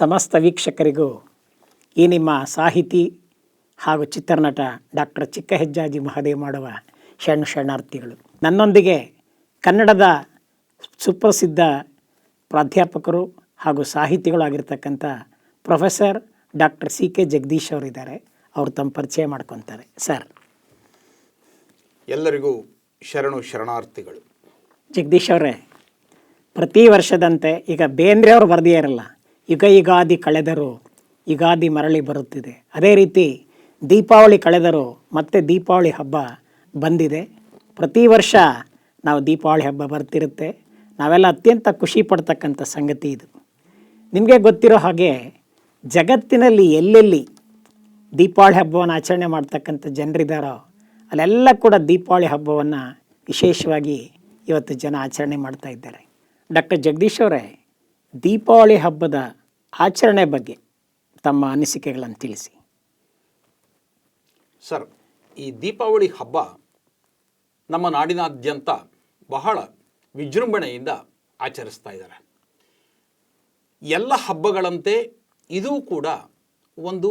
ಸಮಸ್ತ ವೀಕ್ಷಕರಿಗೂ ಈ ನಿಮ್ಮ ಸಾಹಿತಿ ಹಾಗೂ ಚಿತ್ರನಟ ಡಾಕ್ಟರ್ ಚಿಕ್ಕ ಹೆಜ್ಜಾಜಿ ಮಹದೇವ್ ಮಾಡುವ ಶರಣ ಶರಣಾರ್ಥಿಗಳು. ನನ್ನೊಂದಿಗೆ ಕನ್ನಡದ ಸುಪ್ರಸಿದ್ಧ ಪ್ರಾಧ್ಯಾಪಕರು ಹಾಗೂ ಸಾಹಿತಿಗಳಾಗಿರ್ತಕ್ಕಂಥ professor doctor C K Jagadish ಅವರಿದ್ದಾರೆ. ಅವರು ತಮ್ಮ ಪರಿಚಯ ಮಾಡ್ಕೊತಾರೆ. ಸರ್. ಎಲ್ಲರಿಗೂ ಶರಣು ಶರಣಾರ್ಥಿಗಳು. ಜಗದೀಶ್ ಅವರೇ ಪ್ರತಿ ವರ್ಷದಂತೆ ಈಗ ಬೇಂದ್ರೆ ಅವರು ಬರೆದೇ ಇರಲ್ಲ. ಯುಗ ಯುಗಾದಿ ಕಳೆದರು ಯುಗಾದಿ ಮರಳಿ ಬರುತ್ತಿದೆ. ಅದೇ ರೀತಿ ದೀಪಾವಳಿ ಕಳೆದರು ಮತ್ತೆ ದೀಪಾವಳಿ ಹಬ್ಬ ಬಂದಿದೆ. ಪ್ರತಿ ವರ್ಷ ನಾವು ದೀಪಾವಳಿ ಹಬ್ಬ ಬರ್ತಿರುತ್ತೆ. ನಾವೆಲ್ಲ ಅತ್ಯಂತ ಖುಷಿ ಪಡ್ತಕ್ಕಂಥ ಸಂಗತಿ ಇದು. ನಿಮಗೆ ಗೊತ್ತಿರೋ ಹಾಗೆ ಜಗತ್ತಿನಲ್ಲಿ ಎಲ್ಲೆಲ್ಲಿ ದೀಪಾವಳಿ ಹಬ್ಬವನ್ನು ಆಚರಣೆ ಮಾಡ್ತಕ್ಕಂಥ ಜನರಿದ್ದಾರೋ ಅಲ್ಲೆಲ್ಲ ಕೂಡ ದೀಪಾವಳಿ ಹಬ್ಬವನ್ನು ವಿಶೇಷವಾಗಿ ಇವತ್ತು ಜನ ಆಚರಣೆ ಮಾಡ್ತಾ ಇದ್ದಾರೆ. ಡಾಕ್ಟರ್ ಜಗದೀಶ್ ಅವರೇ, ದೀಪಾವಳಿ ಹಬ್ಬದ ಆಚರಣೆ ಬಗ್ಗೆ ತಮ್ಮ ಅನಿಸಿಕೆಗಳನ್ನು ತಿಳಿಸಿ. ಸರ್, ಈ ದೀಪಾವಳಿ ಹಬ್ಬ ನಮ್ಮ ನಾಡಿನಾದ್ಯಂತ ಬಹಳ ವಿಜೃಂಭಣೆಯಿಂದ ಆಚರಿಸ್ತಾ ಇದ್ದಾರೆ. ಎಲ್ಲ ಹಬ್ಬಗಳಂತೆ ಇದೂ ಕೂಡ ಒಂದು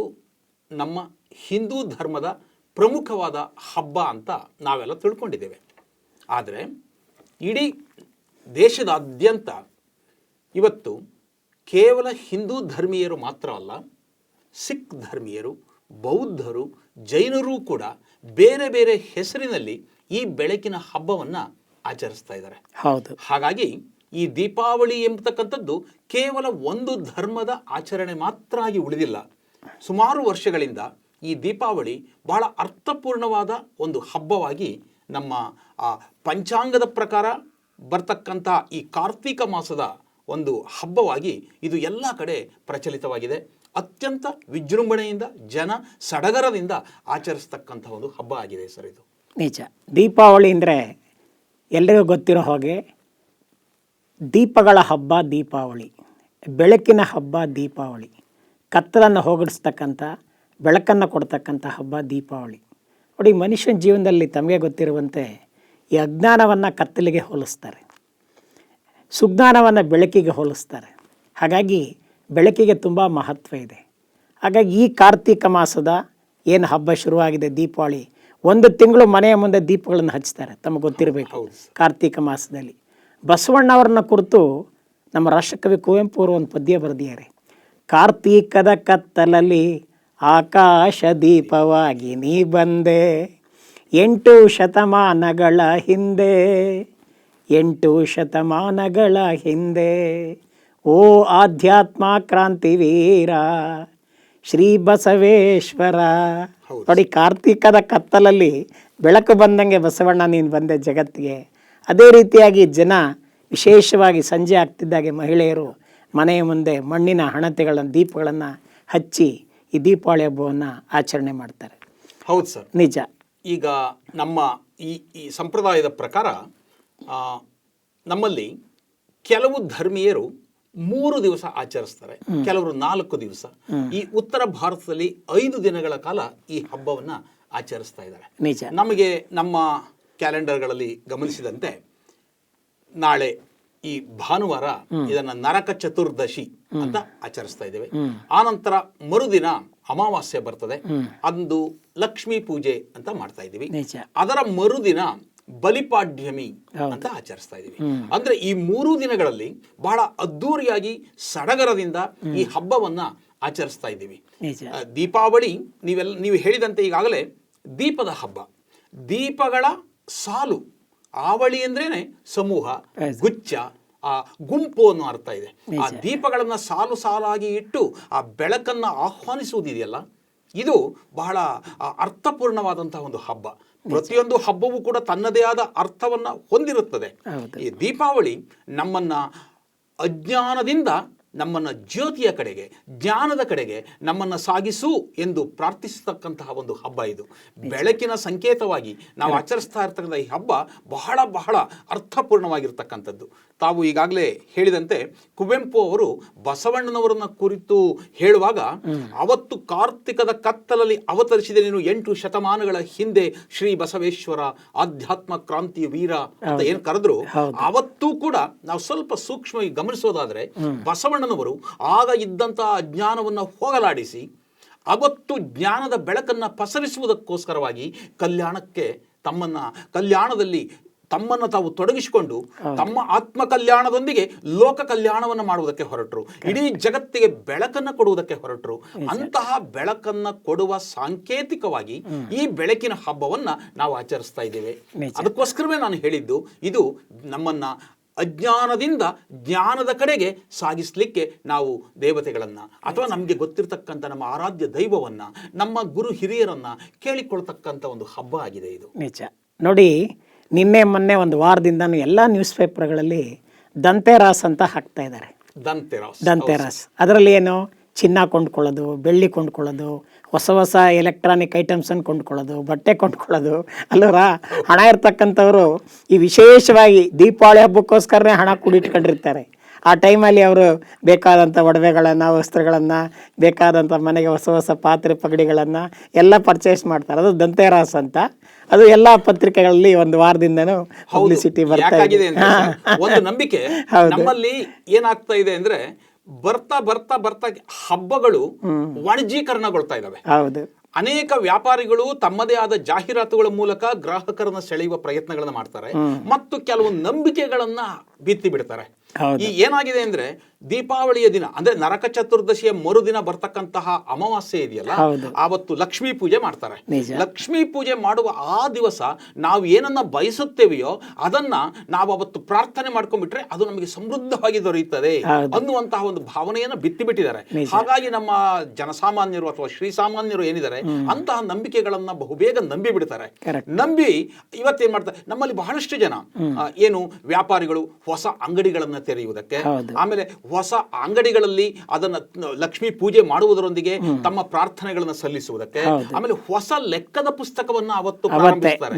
ನಮ್ಮ ಹಿಂದೂ ಧರ್ಮದ ಪ್ರಮುಖವಾದ ಹಬ್ಬ ಅಂತ ನಾವೆಲ್ಲ ತಿಳ್ಕೊಂಡಿದ್ದೇವೆ. ಆದರೆ ಇಡೀ ದೇಶದಾದ್ಯಂತ ಇವತ್ತು ಕೇವಲ ಹಿಂದೂ ಧರ್ಮೀಯರು ಮಾತ್ರ ಅಲ್ಲ ಸಿಖ್ ಧರ್ಮೀಯರು ಬೌದ್ಧರು ಜೈನರೂ ಕೂಡ ಬೇರೆ ಬೇರೆ ಹೆಸರಿನಲ್ಲಿ ಈ ಬೆಳಕಿನ ಹಬ್ಬವನ್ನು ಆಚರಿಸ್ತಾ ಇದ್ದಾರೆ. ಹೌದು. ಹಾಗಾಗಿ ಈ ದೀಪಾವಳಿ ಎಂಬತಕ್ಕಂಥದ್ದು ಕೇವಲ ಒಂದು ಧರ್ಮದ ಆಚರಣೆ ಮಾತ್ರ ಆಗಿ ಉಳಿದಿಲ್ಲ. ಸುಮಾರು ವರ್ಷಗಳಿಂದ ಈ ದೀಪಾವಳಿ ಬಹಳ ಅರ್ಥಪೂರ್ಣವಾದ ಒಂದು ಹಬ್ಬವಾಗಿ ನಮ್ಮ ಆ ಪಂಚಾಂಗದ ಪ್ರಕಾರ ಬರ್ತಕ್ಕಂಥ ಈ ಕಾರ್ತೀಕ ಮಾಸದ ಒಂದು ಹಬ್ಬವಾಗಿ ಇದು ಎಲ್ಲ ಕಡೆ ಪ್ರಚಲಿತವಾಗಿದೆ. ಅತ್ಯಂತ ವಿಜೃಂಭಣೆಯಿಂದ, ಜನ ಸಡಗರದಿಂದ ಆಚರಿಸ್ತಕ್ಕಂಥ ಒಂದು ಹಬ್ಬ ಆಗಿದೆ ಸರ್ ಇದು. ನಿಜ. ದೀಪಾವಳಿ ಅಂದರೆ ಎಲ್ಲರಿಗೂ ಗೊತ್ತಿರೋ ಹಾಗೆ ದೀಪಗಳ ಹಬ್ಬ ದೀಪಾವಳಿ, ಬೆಳಕಿನ ಹಬ್ಬ ದೀಪಾವಳಿ, ಕತ್ತಲನ್ನು ಹೋಗಡಿಸ್ತಕ್ಕಂಥ, ಬೆಳಕನ್ನು ಕೊಡ್ತಕ್ಕಂಥ ಹಬ್ಬ ದೀಪಾವಳಿ. ನೋಡಿ, ಮನುಷ್ಯನ ಜೀವನದಲ್ಲಿ ತಮಗೆ ಗೊತ್ತಿರುವಂತೆ ಈ ಅಜ್ಞಾನವನ್ನು ಕತ್ತಲಿಗೆ ಹೋಲಿಸ್ತಾರೆ. ಸುಜ್ಞಾನವನ್ನು ಬೆಳಕಿಗೆ ಹೋಲಿಸ್ತಾರೆ. ಹಾಗಾಗಿ ಬೆಳಕಿಗೆ ತುಂಬ ಮಹತ್ವ ಇದೆ. ಹಾಗಾಗಿ ಈ ಕಾರ್ತೀಕ ಮಾಸದ ಏನು ಹಬ್ಬ ಶುರುವಾಗಿದೆ ದೀಪಾವಳಿ ಒಂದು ತಿಂಗಳು ಮನೆಯ ಮುಂದೆ ದೀಪಗಳನ್ನು ಹಚ್ತಾರೆ ತಮಗೆ ಗೊತ್ತಿರಬೇಕು ಕಾರ್ತೀಕ ಮಾಸದಲ್ಲಿ. ಬಸವಣ್ಣವರನ್ನ ಕುರಿತು ನಮ್ಮ ರಾಷ್ಟ್ರಕವಿ ಕುವೆಂಪು ಅವರು ಒಂದು ಪದ್ಯ ಬರೆದಿದ್ದಾರೆ. ಕಾರ್ತೀಕದ ಕತ್ತಲಲ್ಲಿ ಆಕಾಶ ದೀಪವಾಗಿ ನೀ ಬಂದೆ ಎಂಟು ಶತಮಾನಗಳ ಹಿಂದೆ ಎಂಟು ಶತಮಾನಗಳ ಹಿಂದೆ ಓ ಆಧ್ಯಾತ್ಮ ಕ್ರಾಂತಿವೀರ ಶ್ರೀ ಬಸವೇಶ್ವರ. ನೋಡಿ ಕಾರ್ತಿಕದ ಕತ್ತಲಲ್ಲಿ ಬೆಳಕು ಬಂದಂಗೆ ಬಸವಣ್ಣ ನೀನು ಬಂದೆ ಜಗತ್ತಿಗೆ. ಅದೇ ರೀತಿಯಾಗಿ ಜನ ವಿಶೇಷವಾಗಿ ಸಂಜೆ ಆಗ್ತಿದ್ದಾಗೆ ಮಹಿಳೆಯರು ಮನೆಯ ಮುಂದೆ ಮಣ್ಣಿನ ಹಣತೆಗಳನ್ನು ದೀಪಗಳನ್ನು ಹಚ್ಚಿ ಈ ದೀಪಾವಳಿ ಹಬ್ಬವನ್ನು ಆಚರಣೆ ಮಾಡ್ತಾರೆ. ಹೌದು ಸರ್. ನಿಜ. ಈಗ ನಮ್ಮ ಈ ಈ ಸಂಪ್ರದಾಯದ ಪ್ರಕಾರ ನಮ್ಮಲ್ಲಿ ಕೆಲವು ಧರ್ಮೀಯರು ಮೂರು ದಿವಸ ಆಚರಿಸ್ತಾರೆ. ಕೆಲವರು ನಾಲ್ಕು ದಿವಸ. ಈ ಉತ್ತರ ಭಾರತದಲ್ಲಿ ಐದು ದಿನಗಳ ಕಾಲ ಈ ಹಬ್ಬವನ್ನ ಆಚರಿಸ್ತಾ ಇದ್ದಾರೆ. ನಿಜ. ನಮಗೆ ನಮ್ಮ ಕ್ಯಾಲೆಂಡರ್ಗಳಲ್ಲಿ ಗಮನಿಸಿದಂತೆ ನಾಳೆ ಈ ಭಾನುವಾರ ಇದನ್ನ ನರಕ ಚತುರ್ದಶಿ ಅಂತ ಆಚರಿಸ್ತಾ ಇದ್ದೇವೆ. ಆನಂತರ ಮರುದಿನ ಅಮಾವಾಸ್ಯೆ ಬರ್ತದೆ. ಅಂದು ಲಕ್ಷ್ಮೀ ಪೂಜೆ ಅಂತ ಮಾಡ್ತಾ ಇದ್ದೀವಿ. ಅದರ ಮರುದಿನ ಬಲಿಪಾಡ್ಯಮಿ ಅಂತ ಆಚರಿಸ್ತಾ ಇದ್ದೀವಿ. ಅಂದ್ರೆ ಈ ಮೂರು ದಿನಗಳಲ್ಲಿ ಬಹಳ ಅದ್ದೂರಿಯಾಗಿ ಸಡಗರದಿಂದ ಈ ಹಬ್ಬವನ್ನ ಆಚರಿಸ್ತಾ ಇದ್ದೀವಿ. ದೀಪಾವಳಿ ನೀವೆಲ್ಲ ನೀವು ಹೇಳಿದಂತೆ ಈಗಾಗಲೇ ದೀಪದ ಹಬ್ಬ. ದೀಪಗಳ ಸಾಲು ಆವಳಿ ಅಂದ್ರೇನೆ ಸಮೂಹ ಗುಚ್ಚ ಗುಚ್ಛ ಆ ಗುಂಪು ಅನ್ನೋ ಅರ್ಥ ಇದೆ. ಆ ದೀಪಗಳನ್ನ ಸಾಲು ಸಾಲಾಗಿ ಇಟ್ಟು ಆ ಬೆಳಕನ್ನ ಆಹ್ವಾನಿಸುವುದಿದೆಯಲ್ಲ ಇದು ಬಹಳ ಅರ್ಥಪೂರ್ಣವಾದಂತಹ ಒಂದು ಹಬ್ಬ. ಪ್ರತಿಯೊಂದು ಹಬ್ಬವೂ ಕೂಡ ತನ್ನದೇ ಆದ ಅರ್ಥವನ್ನು ಹೊಂದಿರುತ್ತದೆ. ಈ ದೀಪಾವಳಿ ನಮ್ಮನ್ನ ಅಜ್ಞಾನದಿಂದ ನಮ್ಮನ್ನ ಜ್ಯೋತಿಯ ಕಡೆಗೆ ಜ್ಞಾನದ ಕಡೆಗೆ ನಮ್ಮನ್ನ ಸಾಗಿಸು ಎಂದು ಪ್ರಾರ್ಥಿಸತಕ್ಕಂತಹ ಒಂದು ಹಬ್ಬ ಇದು. ಬೆಳಕಿನ ಸಂಕೇತವಾಗಿ ನಾವು ಆಚರಿಸ್ತಾ ಇರ್ತಕ್ಕಂಥ ಈ ಹಬ್ಬ ಬಹಳ ಬಹಳ ಅರ್ಥಪೂರ್ಣವಾಗಿರ್ತಕ್ಕಂಥದ್ದು. ತಾವು ಈಗಾಗಲೇ ಹೇಳಿದಂತೆ ಕುವೆಂಪು ಅವರು ಬಸವಣ್ಣನವರನ್ನ ಕುರಿತು ಹೇಳುವಾಗ ಅವತ್ತು ಕಾರ್ತಿಕದ ಕತ್ತಲಲ್ಲಿ ಅವತರಿಸಿದ ನೀನು ಎಂಟು ಶತಮಾನಗಳ ಹಿಂದೆ ಶ್ರೀ ಬಸವೇಶ್ವರ ಆಧ್ಯಾತ್ಮ ಕ್ರಾಂತಿ ವೀರ ಅಂತ ಏನು ಕರೆದ್ರು ಅವತ್ತು ಕೂಡ ನಾವು ಸ್ವಲ್ಪ ಸೂಕ್ಷ್ಮವಾಗಿ ಗಮನಿಸೋದಾದ್ರೆ ಬಸವಣ್ಣ ಶ್ರೀಕೃಷ್ಣನವರು ಆಗ ಇದ್ದಂತಹ ಅಜ್ಞಾನವನ್ನು ಹೋಗಲಾಡಿಸಿ ಅವತ್ತು ಜ್ಞಾನದ ಬೆಳಕನ್ನು ಪಸರಿಸುವುದಕ್ಕೋಸ್ಕರವಾಗಿ ಕಲ್ಯಾಣಕ್ಕೆ ತಮ್ಮನ್ನು ಕಲ್ಯಾಣದಲ್ಲಿ ತಮ್ಮನ್ನು ತಾವು ತೊಡಗಿಸಿಕೊಂಡು ತಮ್ಮ ಆತ್ಮ ಕಲ್ಯಾಣದೊಂದಿಗೆ ಲೋಕ ಕಲ್ಯಾಣವನ್ನು ಮಾಡುವುದಕ್ಕೆ ಹೊರಟರು. ಇಡೀ ಜಗತ್ತಿಗೆ ಬೆಳಕನ್ನು ಕೊಡುವುದಕ್ಕೆ ಹೊರಟರು. ಅಂತಹ ಬೆಳಕನ್ನ ಕೊಡುವ ಸಾಂಕೇತಿಕವಾಗಿ ಈ ಬೆಳಕಿನ ಹಬ್ಬವನ್ನ ನಾವು ಆಚರಿಸ್ತಾ ಇದ್ದೇವೆ. ಅದಕ್ಕೋಸ್ಕರವೇ ನಾನು ಹೇಳಿದ್ದು ಇದು ನಮ್ಮನ್ನ ಅಜ್ಞಾನದಿಂದ ಜ್ಞಾನದ ಕಡೆಗೆ ಸಾಗಿಸಲಿಕ್ಕೆ ನಾವು ದೇವತೆಗಳನ್ನು ಅಥವಾ ನಮಗೆ ಗೊತ್ತಿರತಕ್ಕಂಥ ನಮ್ಮ ಆರಾಧ್ಯ ದೈವವನ್ನು ನಮ್ಮ ಗುರು ಹಿರಿಯರನ್ನು ಕೇಳಿಕೊಳ್ತಕ್ಕಂಥ ಒಂದು ಹಬ್ಬ ಆಗಿದೆ ಇದು. ನಿಜ. ನೋಡಿ ನಿನ್ನೆ ಮೊನ್ನೆ ಒಂದು ವಾರದಿಂದ ಎಲ್ಲ ನ್ಯೂಸ್ ಪೇಪರ್ಗಳಲ್ಲಿ ದಂತೆರಾಸ್ ಅಂತ ಹಾಕ್ತಾ ಇದ್ದಾರೆ. ದಂತೆರಾಸ್ ದಂತೆರಾಸ್. ಅದರಲ್ಲಿ ಏನು? ಚಿನ್ನ ಕೊಂಡ್ಕೊಳ್ಳೋದು ಬೆಳ್ಳಿ ಕೊಂಡ್ಕೊಳ್ಳೋದು ಹೊಸ ಹೊಸ ಎಲೆಕ್ಟ್ರಾನಿಕ್ ಐಟಮ್ಸನ್ನು ಕೊಂಡ್ಕೊಳ್ಳೋದು ಬಟ್ಟೆ ಕೊಂಡ್ಕೊಳ್ಳೋದು. ಅಲ್ಲರ? ಹಣ ಇರ್ತಕ್ಕಂಥವ್ರು ಈ ವಿಶೇಷವಾಗಿ ದೀಪಾವಳಿ ಹಬ್ಬಕ್ಕೋಸ್ಕರನೇ ಹಣ ಕೂಡಿಟ್ಕೊಂಡಿರ್ತಾರೆ. ಆ ಟೈಮಲ್ಲಿ ಅವರು ಬೇಕಾದಂಥ ಒಡವೆಗಳನ್ನು ವಸ್ತ್ರಗಳನ್ನು ಬೇಕಾದಂಥ ಮನೆಗೆ ಹೊಸ ಹೊಸ ಪಾತ್ರೆ ಪಗಡಿಗಳನ್ನು ಎಲ್ಲ ಪರ್ಚೇಸ್ ಮಾಡ್ತಾರೆ. ಅದು ದಂತೆರಾಸ್ ಅಂತ. ಅದು ಎಲ್ಲ ಪತ್ರಿಕೆಗಳಲ್ಲಿ ಒಂದು ವಾರದಿಂದನೂ ಪಬ್ಲಿಸಿಟಿ ಬರ್ತಾ ಇದೆ. ಒಂದು ನಂಬಿಕೆ. ನಮ್ಮಲ್ಲಿ ಏನಾಗ್ತಾ ಇದೆ ಅಂದ್ರೆ ಬರ್ತಾ ಬರ್ತಾ ಬರ್ತಾ ಹಬ್ಬಗಳು ವಾಣಿಜ್ಯೀಕರಣಗೊಳ್ತಾ ಇದಾವೆ. ಅನೇಕ ವ್ಯಾಪಾರಿಗಳು ತಮ್ಮದೇ ಆದ ಜಾಹೀರಾತುಗಳ ಮೂಲಕ ಗ್ರಾಹಕರನ್ನ ಸೆಳೆಯುವ ಪ್ರಯತ್ನಗಳನ್ನ ಮಾಡ್ತಾರೆ ಮತ್ತು ಕೆಲವು ನಂಬಿಕೆಗಳನ್ನ ಬಿತ್ತಿ ಬಿಡ್ತಾರೆ. ಈ ಏನಾಗಿದೆ ಅಂದ್ರೆ ದೀಪಾವಳಿಯ ದಿನ ಅಂದ್ರೆ ನರಕ ಚತುರ್ದಶಿಯ ಮರುದಿನ ಬರ್ತಕ್ಕಂತಹ ಅಮಾವಾಸ್ಯೆ ಇದೆಯಲ್ಲ ಆವತ್ತು ಲಕ್ಷ್ಮೀ ಪೂಜೆ ಮಾಡ್ತಾರೆ. ಲಕ್ಷ್ಮೀ ಪೂಜೆ ಮಾಡುವ ಆ ದಿವಸ ನಾವು ಏನನ್ನ ಬಯಸುತ್ತೇವೆಯೋ ಅದನ್ನ ನಾವು ಅವತ್ತು ಪ್ರಾರ್ಥನೆ ಮಾಡ್ಕೊಂಡ್ಬಿಟ್ರೆ ಅದು ನಮಗೆ ಸಮೃದ್ಧವಾಗಿ ದೊರೆಯುತ್ತದೆ. ಅನ್ನುವಂತಹ ಒಂದು ಭಾವನೆಯನ್ನ ಬಿತ್ತಿ ಬಿಟ್ಟಿದ್ದಾರೆ ಹಾಗಾಗಿ ನಮ್ಮ ಜನಸಾಮಾನ್ಯರು ಅಥವಾ ಶ್ರೀಸಾಮಾನ್ಯರು ಏನಿದ್ದಾರೆ ಅಂತಹ ನಂಬಿಕೆಗಳನ್ನ ಬಹುಬೇಗ ನಂಬಿ ಬಿಡ್ತಾರೆ. ನಂಬಿ ಇವತ್ತೇನ್ ಮಾಡ್ತಾರೆ ನಮ್ಮಲ್ಲಿ ಬಹಳಷ್ಟು ಜನ ಏನು ವ್ಯಾಪಾರಿಗಳು ಹೊಸ ಅಂಗಡಿಗಳನ್ನ ತೆರೆಯುವುದಕ್ಕೆ ಆಮೇಲೆ ಹೊಸ ಅಂಗಡಿಗಳಲ್ಲಿ ಅದನ್ನ ಲಕ್ಷ್ಮಿ ಪೂಜೆ ಮಾಡುವುದರೊಂದಿಗೆ ತಮ್ಮ ಪ್ರಾರ್ಥನೆಗಳನ್ನ ಸಲ್ಲಿಸುವುದಕ್ಕೆ. ಆಮೇಲೆ ಹೊಸ ಲೆಕ್ಕದ ಪುಸ್ತಕವನ್ನ ಅವತ್ತು ಪ್ರಾರಂಭಿಸ್ತಾರೆ.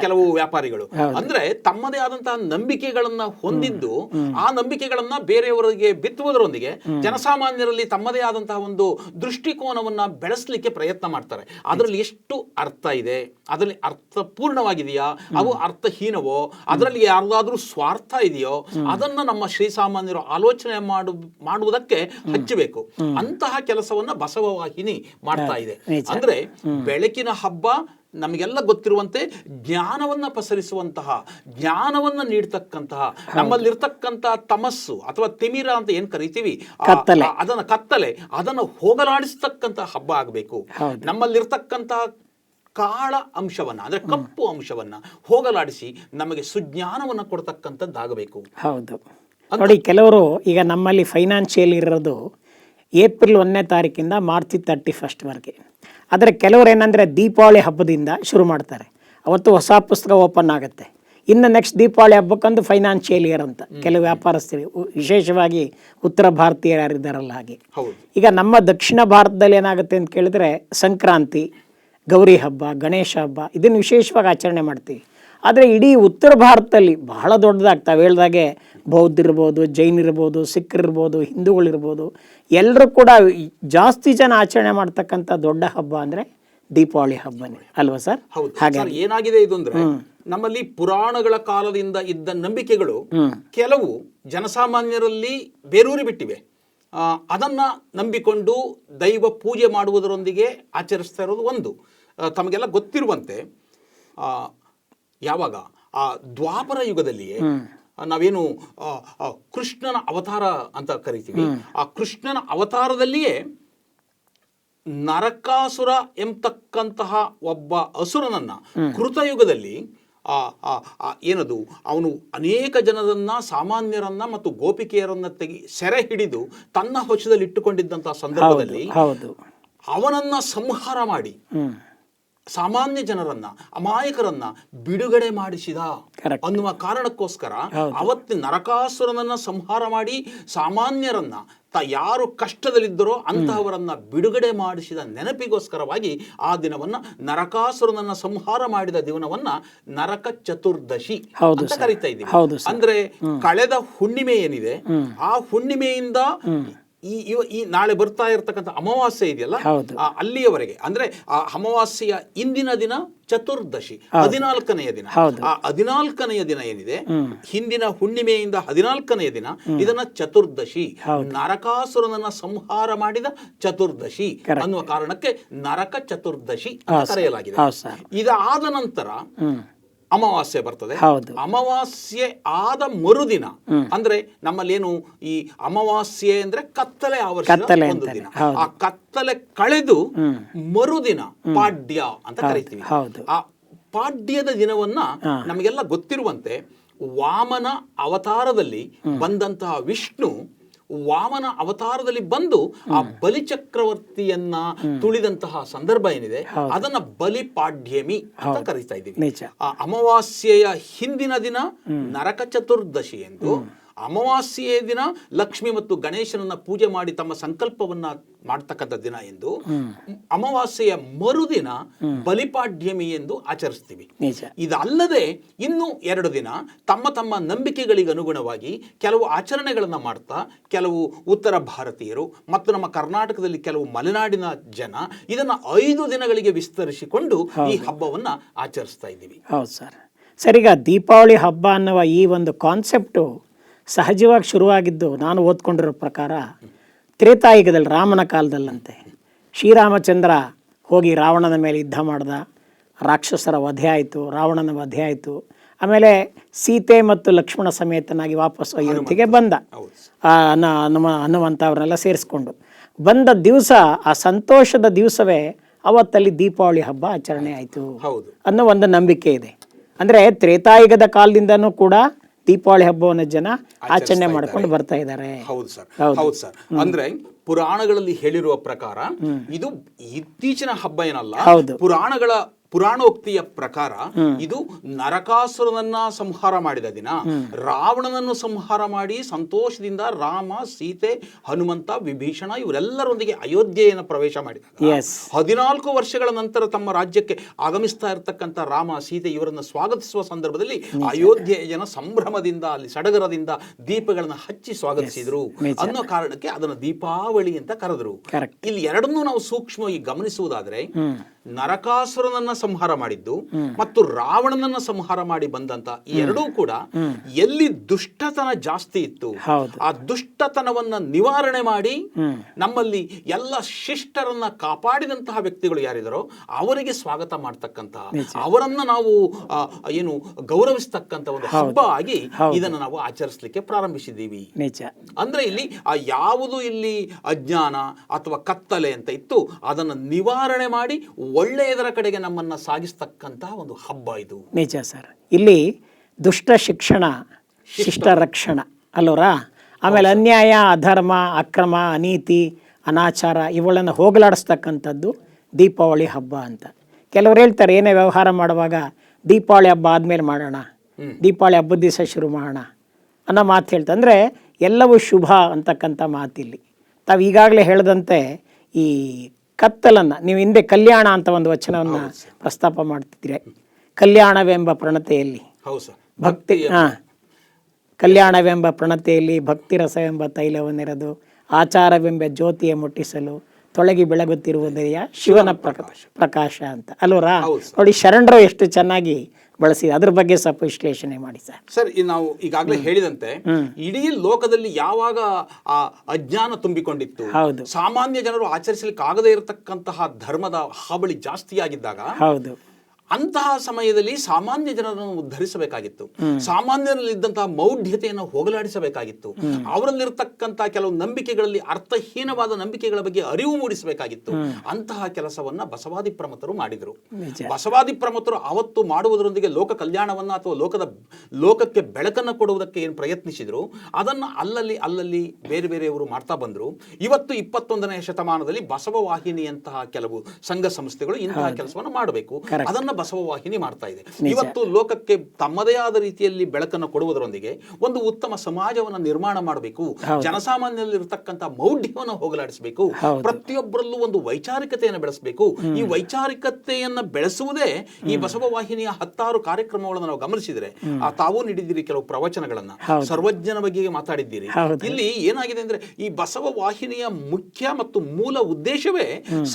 ಕೆಲವು ವ್ಯಾಪಾರಿಗಳು. ಅಂದ್ರೆ ತಮ್ಮದೇ ಆದಂತಹ ನಂಬಿಕೆಗಳನ್ನ ಹೊಂದಿದ್ದು ಆ ನಂಬಿಕೆಗಳನ್ನ ಬೇರೆಯವರಿಗೆ ಬಿತ್ತುವುದರೊಂದಿಗೆ ಜನಸಾಮಾನ್ಯರಲ್ಲಿ ತಮ್ಮದೇ ಆದಂತಹ ಒಂದು ದೃಷ್ಟಿಕೋನವನ್ನ ಬೆಳೆಸಲಿಕ್ಕೆ ಪ್ರಯತ್ನ ಮಾಡ್ತಾರೆ. ಅದರಲ್ಲಿ ಎಷ್ಟು ಅರ್ಥ ಇದೆ? ಅದರಲ್ಲಿ ಅರ್ಥಪೂರ್ಣವಾಗಿದೆಯಾ ಅವು ಅರ್ಥಹೀನವೋ? ಅದರಲ್ಲಿ ಯಾರ್ದಾದ್ರೂ ಸ್ವಾರ್ಥ ಇದೆಯೋ? ಅದನ್ನ ನಮ್ಮ ಶ್ರೀಸಾಮಾನ್ಯರು ಆಲೋಚನೆ ಮಾಡು ಮಾಡುವುದಕ್ಕೆ ಹಚ್ಚಬೇಕು. ಅಂತಹ ಕೆಲಸವನ್ನ ಬಸವ ವಾಹಿನಿ ಮಾಡ್ತಾ ಇದೆ. ಅಂದ್ರೆ ಬೆಳಕಿನ ಹಬ್ಬ ನಮಗೆಲ್ಲ ಗೊತ್ತಿರುವಂತೆ ಜ್ಞಾನವನ್ನ ಪಸರಿಸುವಂತಹ ಜ್ಞಾನವನ್ನ ನೀಡ್ತಕ್ಕಂತಹ ನಮ್ಮಲ್ಲಿರ್ತಕ್ಕಂತಹ ತಮಸ್ಸು ಅಥವಾ ತಿಮಿರ ಅಂತ ಏನ್ ಕರಿತೀವಿ? ಅದನ್ನ ಕತ್ತಲೆ ಅದನ್ನ ಹೋಗಲಾಡಿಸ್ತಕ್ಕಂತಹ ಹಬ್ಬ ಆಗಬೇಕು. ನಮ್ಮಲ್ಲಿರ್ತಕ್ಕಂತಹ ಕಾಳ ಅಂಶವನ್ನ ಅಂದ್ರೆ ಕಪ್ಪು ಅಂಶವನ್ನ ಹೋಗಲಾಡಿಸಿ ನಮಗೆ ಸುಜ್ಞಾನವನ್ನ ಕೊಡ್ತಕ್ಕಂಥದ್ದಾಗಬೇಕು. ಹೌದು. ನೋಡಿ ಕೆಲವರು ಈಗ ನಮ್ಮಲ್ಲಿ ಫೈನಾನ್ಷಿಯಲ್ ಇರೋದು ಏಪ್ರಿಲ್ ಒಂದನೇ ತಾರೀಕಿಂದ ಮಾರ್ಚ್ ತರ್ಟಿ ಫಸ್ಟ್ವರೆಗೆ ಆದರೆ ಕೆಲವರು ಏನಂದರೆ ದೀಪಾವಳಿ ಹಬ್ಬದಿಂದ ಶುರು ಮಾಡ್ತಾರೆ. ಅವತ್ತು ಹೊಸ ಪುಸ್ತಕ ಓಪನ್ ಆಗುತ್ತೆ. ಇನ್ನು ನೆಕ್ಸ್ಟ್ ದೀಪಾವಳಿ ಹಬ್ಬಕ್ಕಂದು ಫೈನಾನ್ಷಿಯಲ್ ಇಯರ್ ಅಂತ. ಕೆಲವು ವ್ಯಾಪಾರಸ್ಥರು ವಿಶೇಷವಾಗಿ ಉತ್ತರ ಭಾರತೀಯರು ಯಾರಿದ್ದಾರಲ್ಲ ಹಾಗೆ. ಈಗ ನಮ್ಮ ದಕ್ಷಿಣ ಭಾರತದಲ್ಲಿ ಏನಾಗುತ್ತೆ ಅಂತ ಕೇಳಿದ್ರೆ ಸಂಕ್ರಾಂತಿ ಗೌರಿ ಹಬ್ಬ ಗಣೇಶ ಹಬ್ಬ ಇದನ್ನು ವಿಶೇಷವಾಗಿ ಆಚರಣೆ ಮಾಡ್ತೀವಿ. ಆದರೆ ಇಡೀ ಉತ್ತರ ಭಾರತದಲ್ಲಿ ಬಹಳ ದೊಡ್ಡದಾಗ್ತಾವೆ ಹೇಳ್ದಾಗೆ ಬೌದ್ಧರಿರ್ಬೋದು ಜೈನಿರ್ಬೋದು ಸಿಖ್ರಿರ್ಬೋದು ಹಿಂದೂಗಳಿರ್ಬೋದು ಎಲ್ಲರೂ ಕೂಡ ಜಾಸ್ತಿ ಜನ ಆಚರಣೆ ಮಾಡ್ತಕ್ಕಂಥ ದೊಡ್ಡ ಹಬ್ಬ ಅಂದರೆ ದೀಪಾವಳಿ ಹಬ್ಬನೇ ಅಲ್ವಾ ಸರ್? ಹೌದು. ಹಾಗೆ. ಏನಾಗಿದೆ ಇದು ಅಂದ್ರೆ ನಮ್ಮಲ್ಲಿ ಪುರಾಣಗಳ ಕಾಲದಿಂದ ಇದ್ದ ನಂಬಿಕೆಗಳು ಕೆಲವು ಜನಸಾಮಾನ್ಯರಲ್ಲಿ ಬೇರೂರಿ ಬಿಟ್ಟಿವೆ. ಅದನ್ನ ನಂಬಿಕೊಂಡು ದೈವ ಪೂಜೆ ಮಾಡುವುದರೊಂದಿಗೆ ಆಚರಿಸ್ತಾ ಇರೋದು ಒಂದು. ತಮಗೆಲ್ಲ ಗೊತ್ತಿರುವಂತೆ ಆ, ಯಾವಾಗ? ಆ ದ್ವಾಪರ ಯುಗದಲ್ಲಿಯೇ ನಾವೇನು ಕೃಷ್ಣನ ಅವತಾರ ಅಂತ ಕರಿತೀವಿ. ಆ ಕೃಷ್ಣನ ಅವತಾರದಲ್ಲಿಯೇ ನರಕಾಸುರ ಎಂಬತಕ್ಕಂತಹ ಒಬ್ಬ ಅಸುರನನ್ನ ಕೃತಯುಗದಲ್ಲಿ ಆ ಏನದು ಅವನು ಅನೇಕ ಜನರನ್ನ ಸಾಮಾನ್ಯರನ್ನ ಮತ್ತು ಗೋಪಿಕೆಯರನ್ನ ತೆಗಿ ಸೆರೆ ಹಿಡಿದು ತನ್ನ ಹೊಚದಲ್ಲಿ ಇಟ್ಟುಕೊಂಡಿದ್ದಂತಹ ಸಂದರ್ಭದಲ್ಲಿ ಅವನನ್ನ ಸಂಹಾರ ಮಾಡಿ ಸಾಮಾನ್ಯ ಜನರನ್ನ ಅಮಾಯಕರನ್ನ ಬಿಡುಗಡೆ ಮಾಡಿಸಿದ ಅನ್ನುವ ಕಾರಣಕ್ಕೋಸ್ಕರ ಅವತ್ತು ನರಕಾಸುರನನ್ನ ಸಂಹಾರ ಮಾಡಿ ಸಾಮಾನ್ಯರನ್ನ ತ ಯಾರು ಕಷ್ಟದಲ್ಲಿದ್ದರೋ ಅಂತಹವರನ್ನ ಬಿಡುಗಡೆ ಮಾಡಿಸಿದ ನೆನಪಿಗೋಸ್ಕರವಾಗಿ ಆ ದಿನವನ್ನ ನರಕಾಸುರನನ್ನ ಸಂಹಾರ ಮಾಡಿದ ದಿನವನ್ನ ನರಕ ಚತುರ್ದಶಿ ಅಂತ. ಕರಿತಾ ಇದ್ದೀವಿ. ಅಂದ್ರೆ ಕಳೆದ ಹುಣ್ಣಿಮೆ ಏನಿದೆ? ಆ ಹುಣ್ಣಿಮೆಯಿಂದ ಈ ಇವ ಈ ನಾಳೆ ಬರ್ತಾ ಇರತಕ್ಕಂಥ ಅಮಾವಾಸ್ಯೆ ಇದೆಯಲ್ಲ? ಆ ಅಲ್ಲಿಯವರೆಗೆ. ಅಂದ್ರೆ ಆ ಅಮಾವಾಸ್ಯೆಯ ಇಂದಿನ ದಿನ ಚತುರ್ದಶಿ ಹದಿನಾಲ್ಕನೆಯ ದಿನ. ಆ ಹದಿನಾಲ್ಕನೆಯ ದಿನ ಏನಿದೆ? ಹಿಂದಿನ ಹುಣ್ಣಿಮೆಯಿಂದ ಹದಿನಾಲ್ಕನೆಯ ದಿನ ಇದನ್ನ ಚತುರ್ದಶಿ. ನರಕಾಸುರನನ್ನ ಸಂಹಾರ ಮಾಡಿದ ಚತುರ್ದಶಿ ಅನ್ನುವ ಕಾರಣಕ್ಕೆ ನರಕ ಚತುರ್ದಶಿ ಅಂತ ಕರೆಯಲಾಗಿದೆ. ಇದಾದ ನಂತರ ಅಮಾವಾಸ್ಯೆ ಬರ್ತದೆ. ಅಮಾವಾಸ್ಯೆ ಆದ ಮರುದಿನ ಅಂದ್ರೆ ನಮ್ಮಲ್ಲಿ ಏನು ಈ ಅಮಾವಾಸ್ಯೆ ಅಂದ್ರೆ ಕತ್ತಲೆ ಆವರಿಸಿದ ಒಂದು ದಿನ. ಆ ಕತ್ತಲೆ ಕಳೆದು ಮರುದಿನ ಪಾಡ್ಯ ಅಂತ ಕರಿತೀವಿ. ಆ ಪಾಡ್ಯದ ದಿನವನ್ನ ನಮಗೆಲ್ಲ ಗೊತ್ತಿರುವಂತೆ ವಾಮನ ಅವತಾರದಲ್ಲಿ ಬಂದಂತಹ ವಿಷ್ಣು ವಾಮನ ಅವತಾರದಲ್ಲಿ ಬಂದು ಆ ಬಲಿಚಕ್ರವರ್ತಿಯನ್ನ ತುಳಿದಂತಹ ಸಂದರ್ಭ ಏನಿದೆ ಅದನ್ನ ಬಲಿಪಾಡ್ಯಮಿ ಅಂತ ಕರೀತಾ ಇದ್ದೀವಿ ಆ ಅಮಾವಾಸ್ಯೆಯ ಹಿಂದಿನ ದಿನ ನರಕ ಚತುರ್ದಶಿ ಎಂದು ಅಮಾವಾಸ್ಯೆಯ ದಿನ ಲಕ್ಷ್ಮಿ ಮತ್ತು ಗಣೇಶನನ್ನ ಪೂಜೆ ಮಾಡಿ ತಮ್ಮ ಸಂಕಲ್ಪವನ್ನ ಮಾಡ್ತಕ್ಕಂಥ ದಿನ ಎಂದು ಅಮಾವಾಸ್ಯೆಯ ಮರುದಿನ ಬಲಿಪಾಡ್ಯಮಿ ಎಂದು ಆಚರಿಸ್ತೀವಿ. ಇದಲ್ಲದೆ ಇನ್ನು ಎರಡು ದಿನ ತಮ್ಮ ತಮ್ಮ ನಂಬಿಕೆಗಳಿಗೆ ಅನುಗುಣವಾಗಿ ಕೆಲವು ಆಚರಣೆಗಳನ್ನು ಮಾಡ್ತಾ ಕೆಲವು ಉತ್ತರ ಭಾರತೀಯರು ಮತ್ತು ನಮ್ಮ ಕರ್ನಾಟಕದಲ್ಲಿ ಕೆಲವು ಮಲೆನಾಡಿನ ಜನ ಇದನ್ನು ಐದು ದಿನಗಳಿಗೆ ವಿಸ್ತರಿಸಿಕೊಂಡು ಈ ಹಬ್ಬವನ್ನ ಆಚರಿಸ್ತಾ ಇದ್ದೀವಿ. ಹೌದು ಸರ್. ಸರಿಗ ದೀಪಾವಳಿ ಹಬ್ಬ ಅನ್ನುವ ಈ ಒಂದು ಕಾನ್ಸೆಪ್ಟು ಸಹಜವಾಗಿ ಶುರುವಾಗಿದ್ದು ನಾನು ಓದ್ಕೊಂಡಿರೋ ಪ್ರಕಾರ ತ್ರೇತಾಯುಗದಲ್ಲಿ ರಾಮನ ಕಾಲದಲ್ಲಂತೆ ಶ್ರೀರಾಮಚಂದ್ರ ಹೋಗಿ ರಾವಣನ ಮೇಲೆ ಯುದ್ಧ ಮಾಡ್ದ. ರಾಕ್ಷಸರ ವಧೆ ಆಯಿತು ರಾವಣನ ವಧೆ ಆಯಿತು. ಆಮೇಲೆ ಸೀತೆ ಮತ್ತು ಲಕ್ಷ್ಮಣ ಸಮೇತನಾಗಿ ವಾಪಸ್ ಅಯೋಧ್ಯೆಗೆ ಬಂದ. ಹೌದು. ಆ ಅನ್ನ ಹನುಮ ಹನುಮಂತ ಅವ್ರನ್ನೆಲ್ಲ ಸೇರಿಸ್ಕೊಂಡು. ಬಂದ ದಿವಸ ಆ ಸಂತೋಷದ ದಿವಸವೇ ಅವತ್ತಲ್ಲಿ ದೀಪಾವಳಿ ಹಬ್ಬ ಆಚರಣೆ ಆಯಿತು ಅನ್ನೋ ಒಂದು ನಂಬಿಕೆ ಇದೆ. ಅಂದರೆ ತ್ರೇತಾಯುಗದ ಕಾಲದಿಂದನೂ ಕೂಡ ದೀಪಾವಳಿ ಹಬ್ಬವನ್ನು ಜನ ಆಚರಣೆ ಮಾಡ್ಕೊಂಡು ಬರ್ತಾ ಇದ್ದಾರೆ. ಹೌದು ಸರ್. ಹೌದು. ಸರ್. ಅಂದ್ರೆ ಪುರಾಣಗಳಲ್ಲಿ ಹೇಳಿರುವ ಪ್ರಕಾರ ಇದು ಇತ್ತೀಚಿನ ಹಬ್ಬ ಏನಲ್ಲ. ಪುರಾಣಗಳ ಪುರಾಣೋಕ್ತಿಯ ಪ್ರಕಾರ ಇದು ನರಕಾಸುರನನ್ನ ಸಂಹಾರ ಮಾಡಿದ ದಿನ. ರಾವಣನನ್ನು ಸಂಹಾರ ಮಾಡಿ ಸಂತೋಷದಿಂದ ರಾಮ ಸೀತೆ ಹನುಮಂತ ವಿಭೀಷಣ ಇವರೆಲ್ಲರೊಂದಿಗೆ ಅಯೋಧ್ಯೆಯನ್ನು ಪ್ರವೇಶ ಮಾಡಿದಾಗ ಹದಿನಾಲ್ಕು ವರ್ಷಗಳ ನಂತರ ತಮ್ಮ ರಾಜ್ಯಕ್ಕೆ ಆಗಮಿಸ್ತಾ ಇರತಕ್ಕಂಥ ರಾಮ ಸೀತೆ ಇವರನ್ನು ಸ್ವಾಗತಿಸುವ ಸಂದರ್ಭದಲ್ಲಿ ಅಯೋಧ್ಯೆಯ ಜನ ಸಂಭ್ರಮದಿಂದ ಅಲ್ಲಿ ಸಡಗರದಿಂದ ದೀಪಗಳನ್ನು ಹಚ್ಚಿ ಸ್ವಾಗತಿಸಿದ್ರು ಅನ್ನೋ ಕಾರಣಕ್ಕೆ ಅದನ್ನು ದೀಪಾವಳಿ ಅಂತ ಕರೆದ್ರು. ಇಲ್ಲಿ ಎರಡನ್ನೂ ನಾವು ಸೂಕ್ಷ್ಮವಾಗಿ ಗಮನಿಸುವುದಾದ್ರೆ ನರಕಾಸುರನನ್ನ ಸಂಹಾರ ಮಾಡಿದ್ದು ಮತ್ತು ರಾವಣನನ್ನ ಸಂಹಾರ ಮಾಡಿ ಬಂದಂತ ಈ ಎರಡೂ ಕೂಡ ಎಲ್ಲಿ ದುಷ್ಟತನ ಜಾಸ್ತಿ ಇತ್ತು ಆ ದುಷ್ಟತನವನ್ನ ನಿವಾರಣೆ ಮಾಡಿ ನಮ್ಮಲ್ಲಿ ಎಲ್ಲ ಶಿಷ್ಟರನ್ನ ಕಾಪಾಡಿದಂತಹ ವ್ಯಕ್ತಿಗಳು ಯಾರಿದಾರೋ ಅವರಿಗೆ ಸ್ವಾಗತ ಮಾಡ್ತಕ್ಕಂತಹ ಅವರನ್ನ ನಾವು ಏನು ಗೌರವಿಸ್ತಕ್ಕಂತ ಒಂದು ಹಬ್ಬ ಆಗಿ ಇದನ್ನ ನಾವು ಆಚರಿಸಲಿಕ್ಕೆ ಪ್ರಾರಂಭಿಸಿದ್ದೀವಿ. ಅಂದ್ರೆ ಇಲ್ಲಿ ಆ ಯಾವುದು ಇಲ್ಲಿ ಅಜ್ಞಾನ ಅಥವಾ ಕತ್ತಲೆ ಅಂತ ಇತ್ತು ಅದನ್ನು ನಿವಾರಣೆ ಮಾಡಿ ಒಳ್ಳೆಯದರ ಕಡೆಗೆ ನಮ್ಮನ್ನ ಸಾಗಿಸ್ತಕ್ಕಂತಹ ಒಂದು ಹಬ್ಬ ಇದು. ನಿಜ ಸರ್. ಇಲ್ಲಿ ದುಷ್ಟ ಶಿಕ್ಷಣ ಶಿಷ್ಟ ರಕ್ಷಣ ಅಲ್ಲೋರಾ? ಆಮೇಲೆ ಅನ್ಯಾಯ ಅಧರ್ಮ ಅಕ್ರಮ ಅನೀತಿ ಅನಾಚಾರ ಇವುಗಳನ್ನು ಹೋಗಲಾಡಿಸ್ತಕ್ಕಂಥದ್ದು ದೀಪಾವಳಿ ಹಬ್ಬ ಅಂತ. ಕೆಲವರು ಹೇಳ್ತಾರೆ ಏನೇ ವ್ಯವಹಾರ ಮಾಡುವಾಗ ದೀಪಾವಳಿ ಹಬ್ಬ ಆದಮೇಲೆ ಮಾಡೋಣ ದೀಪಾವಳಿ ಹಬ್ಬದ ದಿವಸ ಶುರು ಮಾಡೋಣ ಅನ್ನೋ ಮಾತು ಹೇಳ್ತಾ ಅಂದರೆ ಎಲ್ಲವೂ ಶುಭ ಅಂತಕ್ಕಂಥ ಮಾತಿಲ್ಲಿ. ತಾವು ಈಗಾಗಲೇ ಹೇಳಿದಂತೆ ಈ ಕತ್ತಲನ್ನು ನೀವು ಹಿಂದೆ ಕಲ್ಯಾಣ ಅಂತ ಒಂದು ವಚನವನ್ನು ಪ್ರಸ್ತಾಪ ಮಾಡ್ತಿದ್ದೀರಿ. ಕಲ್ಯಾಣವೆಂಬ ಪ್ರಣತೆಯಲ್ಲಿ. ಭಕ್ತಿ ಹಾಂ. ಕಲ್ಯಾಣವೆಂಬ ಪ್ರಣತೆಯಲ್ಲಿ ಭಕ್ತಿರಸವೆಂಬ ತೈಲವನ್ನೆರೆದು ಆಚಾರವೆಂಬ ಜ್ಯೋತಿಯ ಮುಟ್ಟಿಸಲು ತೊಳಗಿ ಬೆಳಗುತ್ತಿರುವುದೆಯ ಶಿವನ ಪ್ರಕಾಶ ಪ್ರಕಾಶ ಅಂತ. ಅಲ್ವರಾ? ನೋಡಿ ಶರಣರು ಎಷ್ಟು ಚೆನ್ನಾಗಿ ಬಳಸಿದೆ. ಅದ್ರ ಬಗ್ಗೆ ಸ್ವಲ್ಪ ವಿಶ್ಲೇಷಣೆ ಮಾಡಿ ಸರ್. ಸರ್ ನಾವು ಈಗಾಗಲೇ ಹೇಳಿದಂತೆ ಇಡೀ ಲೋಕದಲ್ಲಿ ಯಾವಾಗ ಆ ಅಜ್ಞಾನ ತುಂಬಿಕೊಂಡಿತ್ತು ಹೌದು. ಸಾಮಾನ್ಯ ಜನರು ಆಚರಿಸಲಿಕ್ಕೆ ಆಗದೇ ಇರತಕ್ಕಂತಹ ಧರ್ಮದ ಹಾವಳಿ ಜಾಸ್ತಿಯಾಗಿದ್ದಾಗ ಹೌದು. ಅಂತಹ ಸಮಯದಲ್ಲಿ ಸಾಮಾನ್ಯ ಜನರನ್ನು ಉದ್ಧರಿಸಬೇಕಾಗಿತ್ತು. ಸಾಮಾನ್ಯರಲ್ಲಿದ್ದಂತಹ ಮೌಢ್ಯತೆಯನ್ನು ಹೋಗಲಾಡಿಸಬೇಕಾಗಿತ್ತು. ಅವರಲ್ಲಿರ್ತಕ್ಕಂತಹ ಕೆಲವು ನಂಬಿಕೆಗಳಲ್ಲಿ ಅರ್ಥಹೀನವಾದ ನಂಬಿಕೆಗಳ ಬಗ್ಗೆ ಅರಿವು ಮೂಡಿಸಬೇಕಾಗಿತ್ತು. ಅಂತಹ ಕೆಲಸವನ್ನ ಬಸವಾದಿ ಪ್ರಮತರು ಮಾಡಿದರು. ಬಸವಾದಿ ಪ್ರಮತರು ಅವತ್ತು ಮಾಡುವುದರೊಂದಿಗೆ ಲೋಕ ಕಲ್ಯಾಣವನ್ನ ಅಥವಾ ಲೋಕದ ಲೋಕಕ್ಕೆ ಬೆಳಕನ್ನು ಕೊಡುವುದಕ್ಕೆ ಏನು ಪ್ರಯತ್ನಿಸಿದ್ರು. ಅದನ್ನ ಅಲ್ಲಲ್ಲಿ ಅಲ್ಲಲ್ಲಿ ಬೇರೆ ಬೇರೆಯವರು ಮಾಡ್ತಾ ಬಂದರು. ಇವತ್ತು ಇಪ್ಪತ್ತೊಂದನೇ ಶತಮಾನದಲ್ಲಿ ಬಸವ ವಾಹಿನಿಯಂತಹ ಕೆಲವು ಸಂಘ ಸಂಸ್ಥೆಗಳು ಇಂತಹ ಕೆಲಸವನ್ನು ಮಾಡಬೇಕು. ಅದನ್ನ ಬಸವ ವಾಹಿನಿ ಮಾಡ್ತಾ ಇದೆ. ಇವತ್ತು ಲೋಕಕ್ಕೆ ತಮ್ಮದೇ ಆದ ರೀತಿಯಲ್ಲಿ ಬೆಳಕನ್ನು ಕೊಡುವುದರೊಂದಿಗೆ ಒಂದು ಉತ್ತಮ ಸಮಾಜವನ್ನು ನಿರ್ಮಾಣ ಮಾಡಬೇಕು ಜನಸಾಮಾನ್ಯರಲ್ಲಿರ್ತಕ್ಕಂಥ ಮೌಢ್ಯವನ್ನು ಹೋಗಲಾಡಿಸಬೇಕು ಪ್ರತಿಯೊಬ್ಬರಲ್ಲೂ ಒಂದು ವೈಚಾರಿಕತೆಯನ್ನು ಬೆಳೆಸಬೇಕು. ಈ ವೈಚಾರಿಕತೆಯನ್ನು ಬೆಳೆಸುವುದೇ ಈ ಬಸವ ವಾಹಿನಿಯ ಹತ್ತಾರು ಕಾರ್ಯಕ್ರಮಗಳನ್ನು ನಾವು ಗಮನಿಸಿದರೆ ಆ ತಾವು ನೀಡಿದ್ದೀರಿ ಕೆಲವು ಪ್ರವಚನಗಳನ್ನ. ಸರ್ವಜ್ಞನ ಬಗ್ಗೆ ಮಾತಾಡಿದ್ದೀರಿ. ಇಲ್ಲಿ ಏನಾಗಿದೆ ಅಂದ್ರೆ ಈ ಬಸವ ವಾಹಿನಿಯ ಮುಖ್ಯ ಮತ್ತು ಮೂಲ ಉದ್ದೇಶವೇ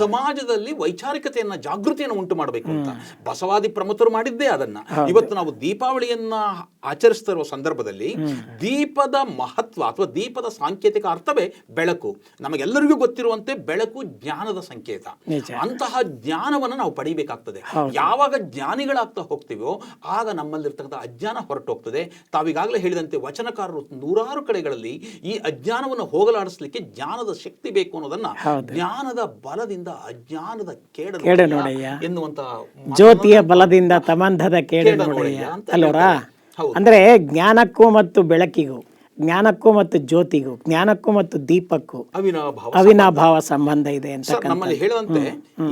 ಸಮಾಜದಲ್ಲಿ ವೈಚಾರಿಕತೆಯನ್ನ ಜಾಗೃತಿಯನ್ನು ಉಂಟು ಮಾಡಬೇಕು ಅಂತ. ಬಸವಾದಿ ಪ್ರಮುಖರು ಮಾಡಿದ್ದೇ ಅದನ್ನ. ಇವತ್ತು ನಾವು ದೀಪಾವಳಿಯನ್ನ ಆಚರಿಸ್ತಾ ಇರುವ ಸಂದರ್ಭದಲ್ಲಿ ದೀಪದ ಮಹತ್ವ ಅಥವಾ ದೀಪದ ಸಾಂಕೇತಿಕ ಅರ್ಥವೇ ಬೆಳಕು. ನಮಗೆಲ್ಲರಿಗೂ ಗೊತ್ತಿರುವಂತೆ ಬೆಳಕು ಜ್ಞಾನದ ಸಂಕೇತ. ಅಂತಹ ಜ್ಞಾನವನ್ನು ನಾವು ಪಡಿಬೇಕಾಗ್ತದೆ. ಯಾವಾಗ ಜ್ಞಾನಿಗಳಾಗ್ತಾ ಹೋಗ್ತೀವೋ ಆಗ ನಮ್ಮಲ್ಲಿರ್ತಕ್ಕಂಥ ಅಜ್ಞಾನ ಹೊರಟು ಹೋಗ್ತದೆ ತಾವೀಗಾಗಲೇ ಹೇಳಿದಂತೆ ವಚನಕಾರರು ನೂರಾರು ಕಡೆಗಳಲ್ಲಿ ಈ ಅಜ್ಞಾನವನ್ನು ಹೋಗಲಾಡಿಸ್ಲಿಕ್ಕೆ ಜ್ಞಾನದ ಶಕ್ತಿ ಬೇಕು ಅನ್ನೋದನ್ನ ಜ್ಞಾನದ ಬಲದಿಂದ ಅಜ್ಞಾನದ ಕೇಡ ಕೇಡು ನೋಡಯ್ಯ. ಬಲದಿಂದ ತಮಂಧದ ಕೇಳಿ ನೋಡಿ ನೋಡಯ್ಯ ನೋಡಯ್ಯ ಅಲ್ವರಾ ಹೌದು. ಅಂದ್ರೆ ಜ್ಞಾನಕ್ಕೂ ಮತ್ತು ಬೆಳಕಿಗೂ ಜ್ಞಾನಕ್ಕೂ ಮತ್ತು ಜ್ಯೋತಿಗೂ ಜ್ಞಾನಕ್ಕೂ ಮತ್ತು ದೀಪಕ್ಕೂ ಅವಿನಾಭಾವ ಅವಿನಾಭಾವ ಸಂಬಂಧ ಇದೆ ಅಂತ ನಮ್ಮಲ್ಲಿ ಹೇಳುವಂತೆ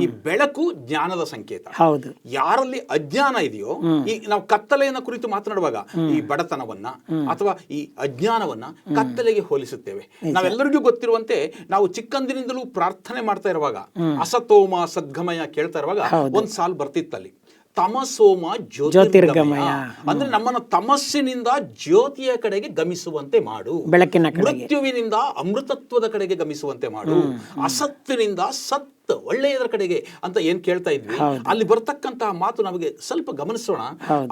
ಈ ಬೆಳಕು ಜ್ಞಾನದ ಸಂಕೇತ. ಹೌದು. ಯಾರಲ್ಲಿ ಅಜ್ಞಾನ ಇದೆಯೋ ಈ ನಾವು ಕತ್ತಲೆಯನ್ನ ಕುರಿತು ಮಾತನಾಡುವಾಗ ಈ ಬಡತನವನ್ನ ಅಥವಾ ಈ ಅಜ್ಞಾನವನ್ನ ಕತ್ತಲೆಗೆ ಹೋಲಿಸುತ್ತೇವೆ. ನಾವೆಲ್ಲರಿಗೂ ಗೊತ್ತಿರುವಂತೆ ನಾವು ಚಿಕ್ಕಂದಿನಿಂದಲೂ ಪ್ರಾರ್ಥನೆ ಮಾಡ್ತಾ ಇರುವಾಗ ಅಸತೋಮ ಸದ್ಗಮಯ ಕೇಳ್ತಾ ಇರುವಾಗ ಒಂದ್ ಸಾಲ್ ಬರ್ತಿತ್ತಲ್ಲಿ. ತಮಸೋಮ ಜ್ಯೋತಿರ್ಗಮಯ. ಅಂದ್ರೆ ನಮ್ಮನ್ನ ತಮಸ್ಸಿನಿಂದ ಜ್ಯೋತಿಯ ಕಡೆಗೆ ಗಮಿಸುವಂತೆ ಮಾಡು. ಬೆಳಕಿನ ಮೃತ್ಯುವಿನಿಂದ ಅಮೃತತ್ವದ ಕಡೆಗೆ ಗಮಿಸುವಂತೆ ಮಾಡು. ಅಸತ್ತಿನಿಂದ ಸತ್ ಒಳ್ಳೆಯದರ ಕಡೆಗೆ ಅಂತ ಏನ್ ಕೇಳ್ತಾ ಇದ್ವಿ? ಅಲ್ಲಿ ಬರ್ತಕ್ಕಂತಹ ಮಾತು ನಮಗೆ ಸ್ವಲ್ಪ ಗಮನಿಸೋಣ.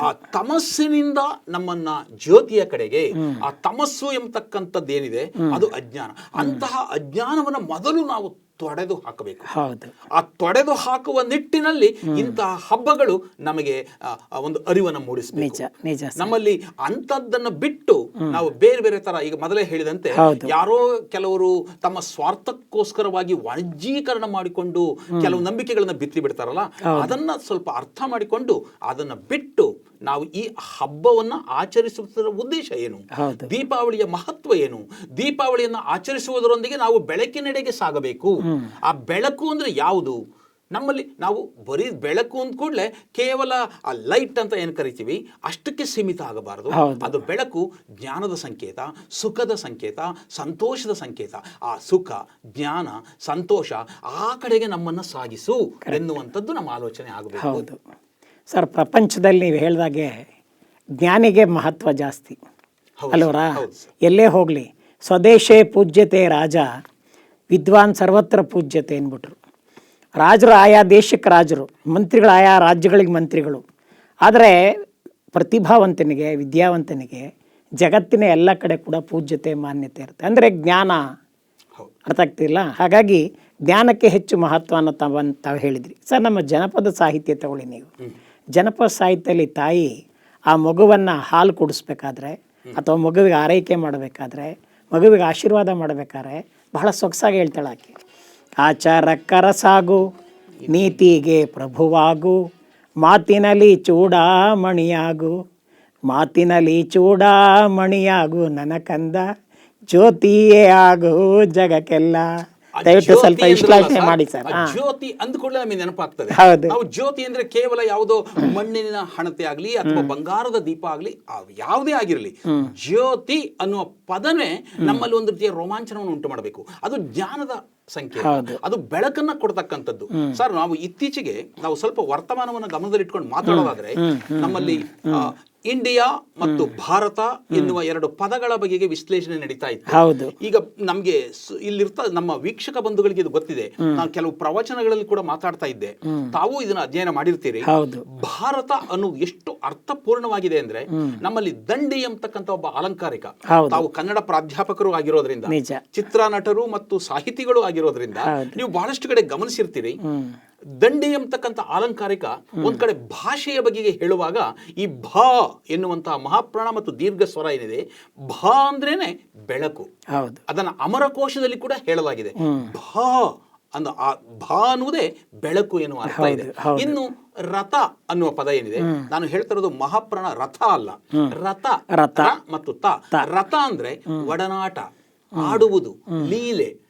ಆ ತಮಸ್ಸಿನಿಂದ ನಮ್ಮನ್ನ ಜ್ಯೋತಿಯ ಕಡೆಗೆ ಆ ತಮಸ್ಸು ಎಂಬತಕ್ಕಂಥದ್ದೇನಿದೆ ಅದು ಅಜ್ಞಾನ. ಅಂತಹ ಅಜ್ಞಾನವನ್ನ ಮೊದಲು ನಾವು ತೊಡೆದು ಹಾಕಬೇಕು. ಹೌದು. ಆ ತೊಡೆದು ಹಾಕುವ ನಿಟ್ಟಿನಲ್ಲಿ ಇಂತಹ ಹಬ್ಬಗಳು ನಮಗೆ ಒಂದು ಅರಿವನ್ನು ಮೂಡಿಸಬೇಕು. ನಮ್ಮಲ್ಲಿ ಅಂತದ್ದನ್ನ ಬಿಟ್ಟು ನಾವು ಬೇರೆ ಬೇರೆ ತರ ಈಗ ಮೊದಲೇ ಹೇಳಿದಂತೆ. ಯಾರೋ ಕೆಲವರು ತಮ್ಮ ಸ್ವಾರ್ಥಕ್ಕೋಸ್ಕರವಾಗಿ ವಾಣಿಜ್ಯೀಕರಣ ಮಾಡಿಕೊಂಡು ಕೆಲವು ನಂಬಿಕೆಗಳನ್ನ ಬಿತ್ತಿ ಬಿಡ್ತಾರಲ್ಲ ಅದನ್ನ ಸ್ವಲ್ಪ ಅರ್ಥ ಮಾಡಿಕೊಂಡು ಅದನ್ನ ಬಿಟ್ಟು ನಾವು ಈ ಹಬ್ಬವನ್ನ ಆಚರಿಸುವುದರ ಉದ್ದೇಶ ಏನು? ದೀಪಾವಳಿಯ ಮಹತ್ವ ಏನು? ದೀಪಾವಳಿಯನ್ನ ಆಚರಿಸುವುದರೊಂದಿಗೆ ನಾವು ಬೆಳಕಿನೆಡೆಗೆ ಸಾಗಬೇಕು. ಆ ಬೆಳಕು ಅಂದ್ರೆ ಯಾವುದು? ನಮ್ಮಲ್ಲಿ ನಾವು ಬರೀ ಬೆಳಕು ಅಂದ ಕೂಡಲೇ ಕೇವಲ ಆ ಲೈಟ್ ಅಂತ ಏನು ಕರಿತೀವಿ? ಅಷ್ಟಕ್ಕೆ ಸೀಮಿತ ಆಗಬಾರದು. ಅದು ಬೆಳಕು ಜ್ಞಾನದ ಸಂಕೇತ ಸುಖದ ಸಂಕೇತ ಸಂತೋಷದ ಸಂಕೇತ. ಆ ಸುಖ ಜ್ಞಾನ ಸಂತೋಷ ಆ ಕಡೆಗೆ ನಮ್ಮನ್ನು ಸಾಗಿಸು ಎನ್ನುವಂಥದ್ದು ನಮ್ಮ ಆಲೋಚನೆ ಆಗಬೇಕು. ಹೌದು. ಸರ್ ಪ್ರಪಂಚದಲ್ಲಿ ನೀವು ಹೇಳಿದಾಗೆ ಜ್ಞಾನಿಗೆ ಮಹತ್ವ ಜಾಸ್ತಿ. ಅಲ್ವರಾ ಎಲ್ಲೇ ಹೋಗಲಿ ಸ್ವದೇಶೇ ಪೂಜ್ಯತೆ ರಾಜ ವಿದ್ವಾನ್ ಸರ್ವತ್ರ ಪೂಜ್ಯತೆ ಅಂದ್ಬಿಟ್ರು ರಾಜರು ಆಯಾ ದೇಶಕ್ಕೆ ರಾಜರು ಮಂತ್ರಿಗಳು ಆಯಾ ರಾಜ್ಯಗಳಿಗೆ ಮಂತ್ರಿಗಳು. ಆದರೆ ಪ್ರತಿಭಾವಂತನಿಗೆ ವಿದ್ಯಾವಂತನಿಗೆ ಜಗತ್ತಿನ ಎಲ್ಲ ಕಡೆ ಕೂಡ ಪೂಜ್ಯತೆ ಮಾನ್ಯತೆ ಇರುತ್ತೆ. ಅಂದರೆ ಜ್ಞಾನ ಅರ್ಥ ಆಗ್ತಿಲ್ಲ? ಹಾಗಾಗಿ ಜ್ಞಾನಕ್ಕೆ ಹೆಚ್ಚು ಮಹತ್ವನ ತಾವ ತಾವು ಹೇಳಿದ್ರಿ. ಸರ್ ನಮ್ಮ ಜನಪದ ಸಾಹಿತ್ಯ ತಗೊಳ್ಳಿ ನೀವು. ಜನಪದ ಸಾಹಿತ್ಯದಲ್ಲಿ ತಾಯಿ ಆ ಮಗುವನ್ನು ಹಾಲು ಕುಡಿಸ್ಬೇಕಾದ್ರೆ ಅಥವಾ ಮಗುವಿಗೆ ಆರೈಕೆ ಮಾಡಬೇಕಾದ್ರೆ ಮಗುವಿಗೆ ಆಶೀರ್ವಾದ ಮಾಡಬೇಕಾದ್ರೆ ಬಹಳ ಸೊಗಸಾಗಿ ಹೇಳ್ತಾಳೆ ಆಕೆ. ಆಚಾರಕ್ಕರ ಸಾಗು, ನೀತಿಗೆ ಪ್ರಭುವಾಗು, ಮಾತಿನಲ್ಲಿ ಚೂಡಾಮಣಿಯಾಗು ಮಾತಿನಲ್ಲಿ ಚೂಡಾಮಣಿಯಾಗು ನನಕಂದ ಕಂದ ಜ್ಯೋತಿಯೇ ಆಗು ಜಗಕ್ಕೆಲ್ಲ. ದಯವಿಟ್ಟು ಜ್ಯೋತಿ ಸ್ವಲ್ಪ ವಿಶ್ಲೇಷಣೆ ಮಾಡಿ ಸರ್. ಜ್ಯೋತಿ ಅಂದ್ಕೊಳ್ಳೆ ನಮಗೆ ನೆನಪಾಗ್ತದೆ. ನಾವು ಜ್ಯೋತಿ ಅಂದ್ರೆ ಕೇವಲ ಯಾವುದೋ ಮಣ್ಣಿನ ಹಣತೆ ಆಗಲಿ ಅಥವಾ ಬಂಗಾರದ ದೀಪ ಆಗಲಿ ಯಾವುದೇ ಆಗಿರಲಿ ಜ್ಯೋತಿ ಅನ್ನುವ ಪದನೇ ನಮ್ಮಲ್ಲಿ ಒಂದು ರೀತಿಯ ರೋಮಾಂಚನವನ್ನು ಉಂಟು ಮಾಡಬೇಕು ಅದು ಜ್ಞಾನದ ಸಂಖ್ಯೆ ಅದು ಬೆಳಕನ್ನ ಕೊಡ್ತಕ್ಕಂಥದ್ದು. ಸರ್ ನಾವು ಇತ್ತೀಚೆಗೆ ನಾವು ಸ್ವಲ್ಪ ವರ್ತಮಾನವನ್ನು ಗಮನದಲ್ಲಿಟ್ಕೊಂಡು ಮಾತಾಡೋದಾದ್ರೆ ನಮ್ಮಲ್ಲಿ ಇಂಡಿಯಾ ಮತ್ತು ಭಾರತ ಎನ್ನುವ ಎರಡು ಪದಗಳ ಬಗೆಗೆ ವಿಶ್ಲೇಷಣೆ ನಡೀತಾ ಇತ್ತು. ಹೌದು. ಈಗ ನಮ್ಗೆ ಇಲ್ಲಿರ್ತಾ ನಮ್ಮ ವೀಕ್ಷಕ ಬಂಧುಗಳಿಗೆ ಇದು ಗೊತ್ತಿದೆ. ನಾನು ಕೆಲವು ಪ್ರವಚನಗಳಲ್ಲಿ ಕೂಡ ಮಾತಾಡ್ತಾ ಇದ್ದೆ. ತಾವು ಇದನ್ನ ಅಧ್ಯಯನ ಮಾಡಿರ್ತೀರಿ. ಭಾರತ ಅನ್ನು ಎಷ್ಟು ಅರ್ಥಪೂರ್ಣವಾಗಿದೆ ಅಂದ್ರೆ ನಮ್ಮಲ್ಲಿ ದಂಡಿ ಎಂಬತಕ್ಕಂತ ಒಬ್ಬ ಅಲಂಕಾರಿಕ. ತಾವು ಕನ್ನಡ ಪ್ರಾಧ್ಯಾಪಕರು ಆಗಿರೋದ್ರಿಂದ ಚಿತ್ರ ನಟರು ಮತ್ತು ಸಾಹಿತಿಗಳು ಆಗಿರೋದ್ರಿಂದ ನೀವು ಬಹಳಷ್ಟು ಕಡೆ ಗಮನಿಸಿರ್ತೀರಿ. ದಂಡಿ ಎಂಬತಕ್ಕಂಥ ಅಲಂಕಾರಿಕ ಒಂದ್ ಕಡೆ ಭಾಷೆಯ ಬಗೆಗೆ ಹೇಳುವಾಗ ಈ ಭಾ ಎನ್ನುವಂತಹ ಮಹಾಪ್ರಾಣ ಮತ್ತು ದೀರ್ಘ ಸ್ವರ ಏನಿದೆ? ಭಾ ಅಂದ್ರೇನೆ ಬೆಳಕು. ಹೌದು. ಅದನ್ನ ಅಮರಕೋಶದಲ್ಲಿ ಕೂಡ ಹೇಳಲಾಗಿದೆ. ಭಾ ಅಂದ ಆ ಭಾ ಅನ್ನುವುದೇ ಬೆಳಕು ಎನ್ನುವ ಅರ್ಥ ಇದೆ. ಇನ್ನು ರಥ ಅನ್ನುವ ಪದ ಏನಿದೆ? ನಾನು ಹೇಳ್ತಾ ಇರೋದು ಮಹಾಪ್ರಾಣ ರಥ ಅಲ್ಲ. ರಥ ರಥ. ಮತ್ತು ತ. ರಥ ಅಂದ್ರೆ ಒಡನಾಟ ಆಡುವುದು ಲೀಲೆ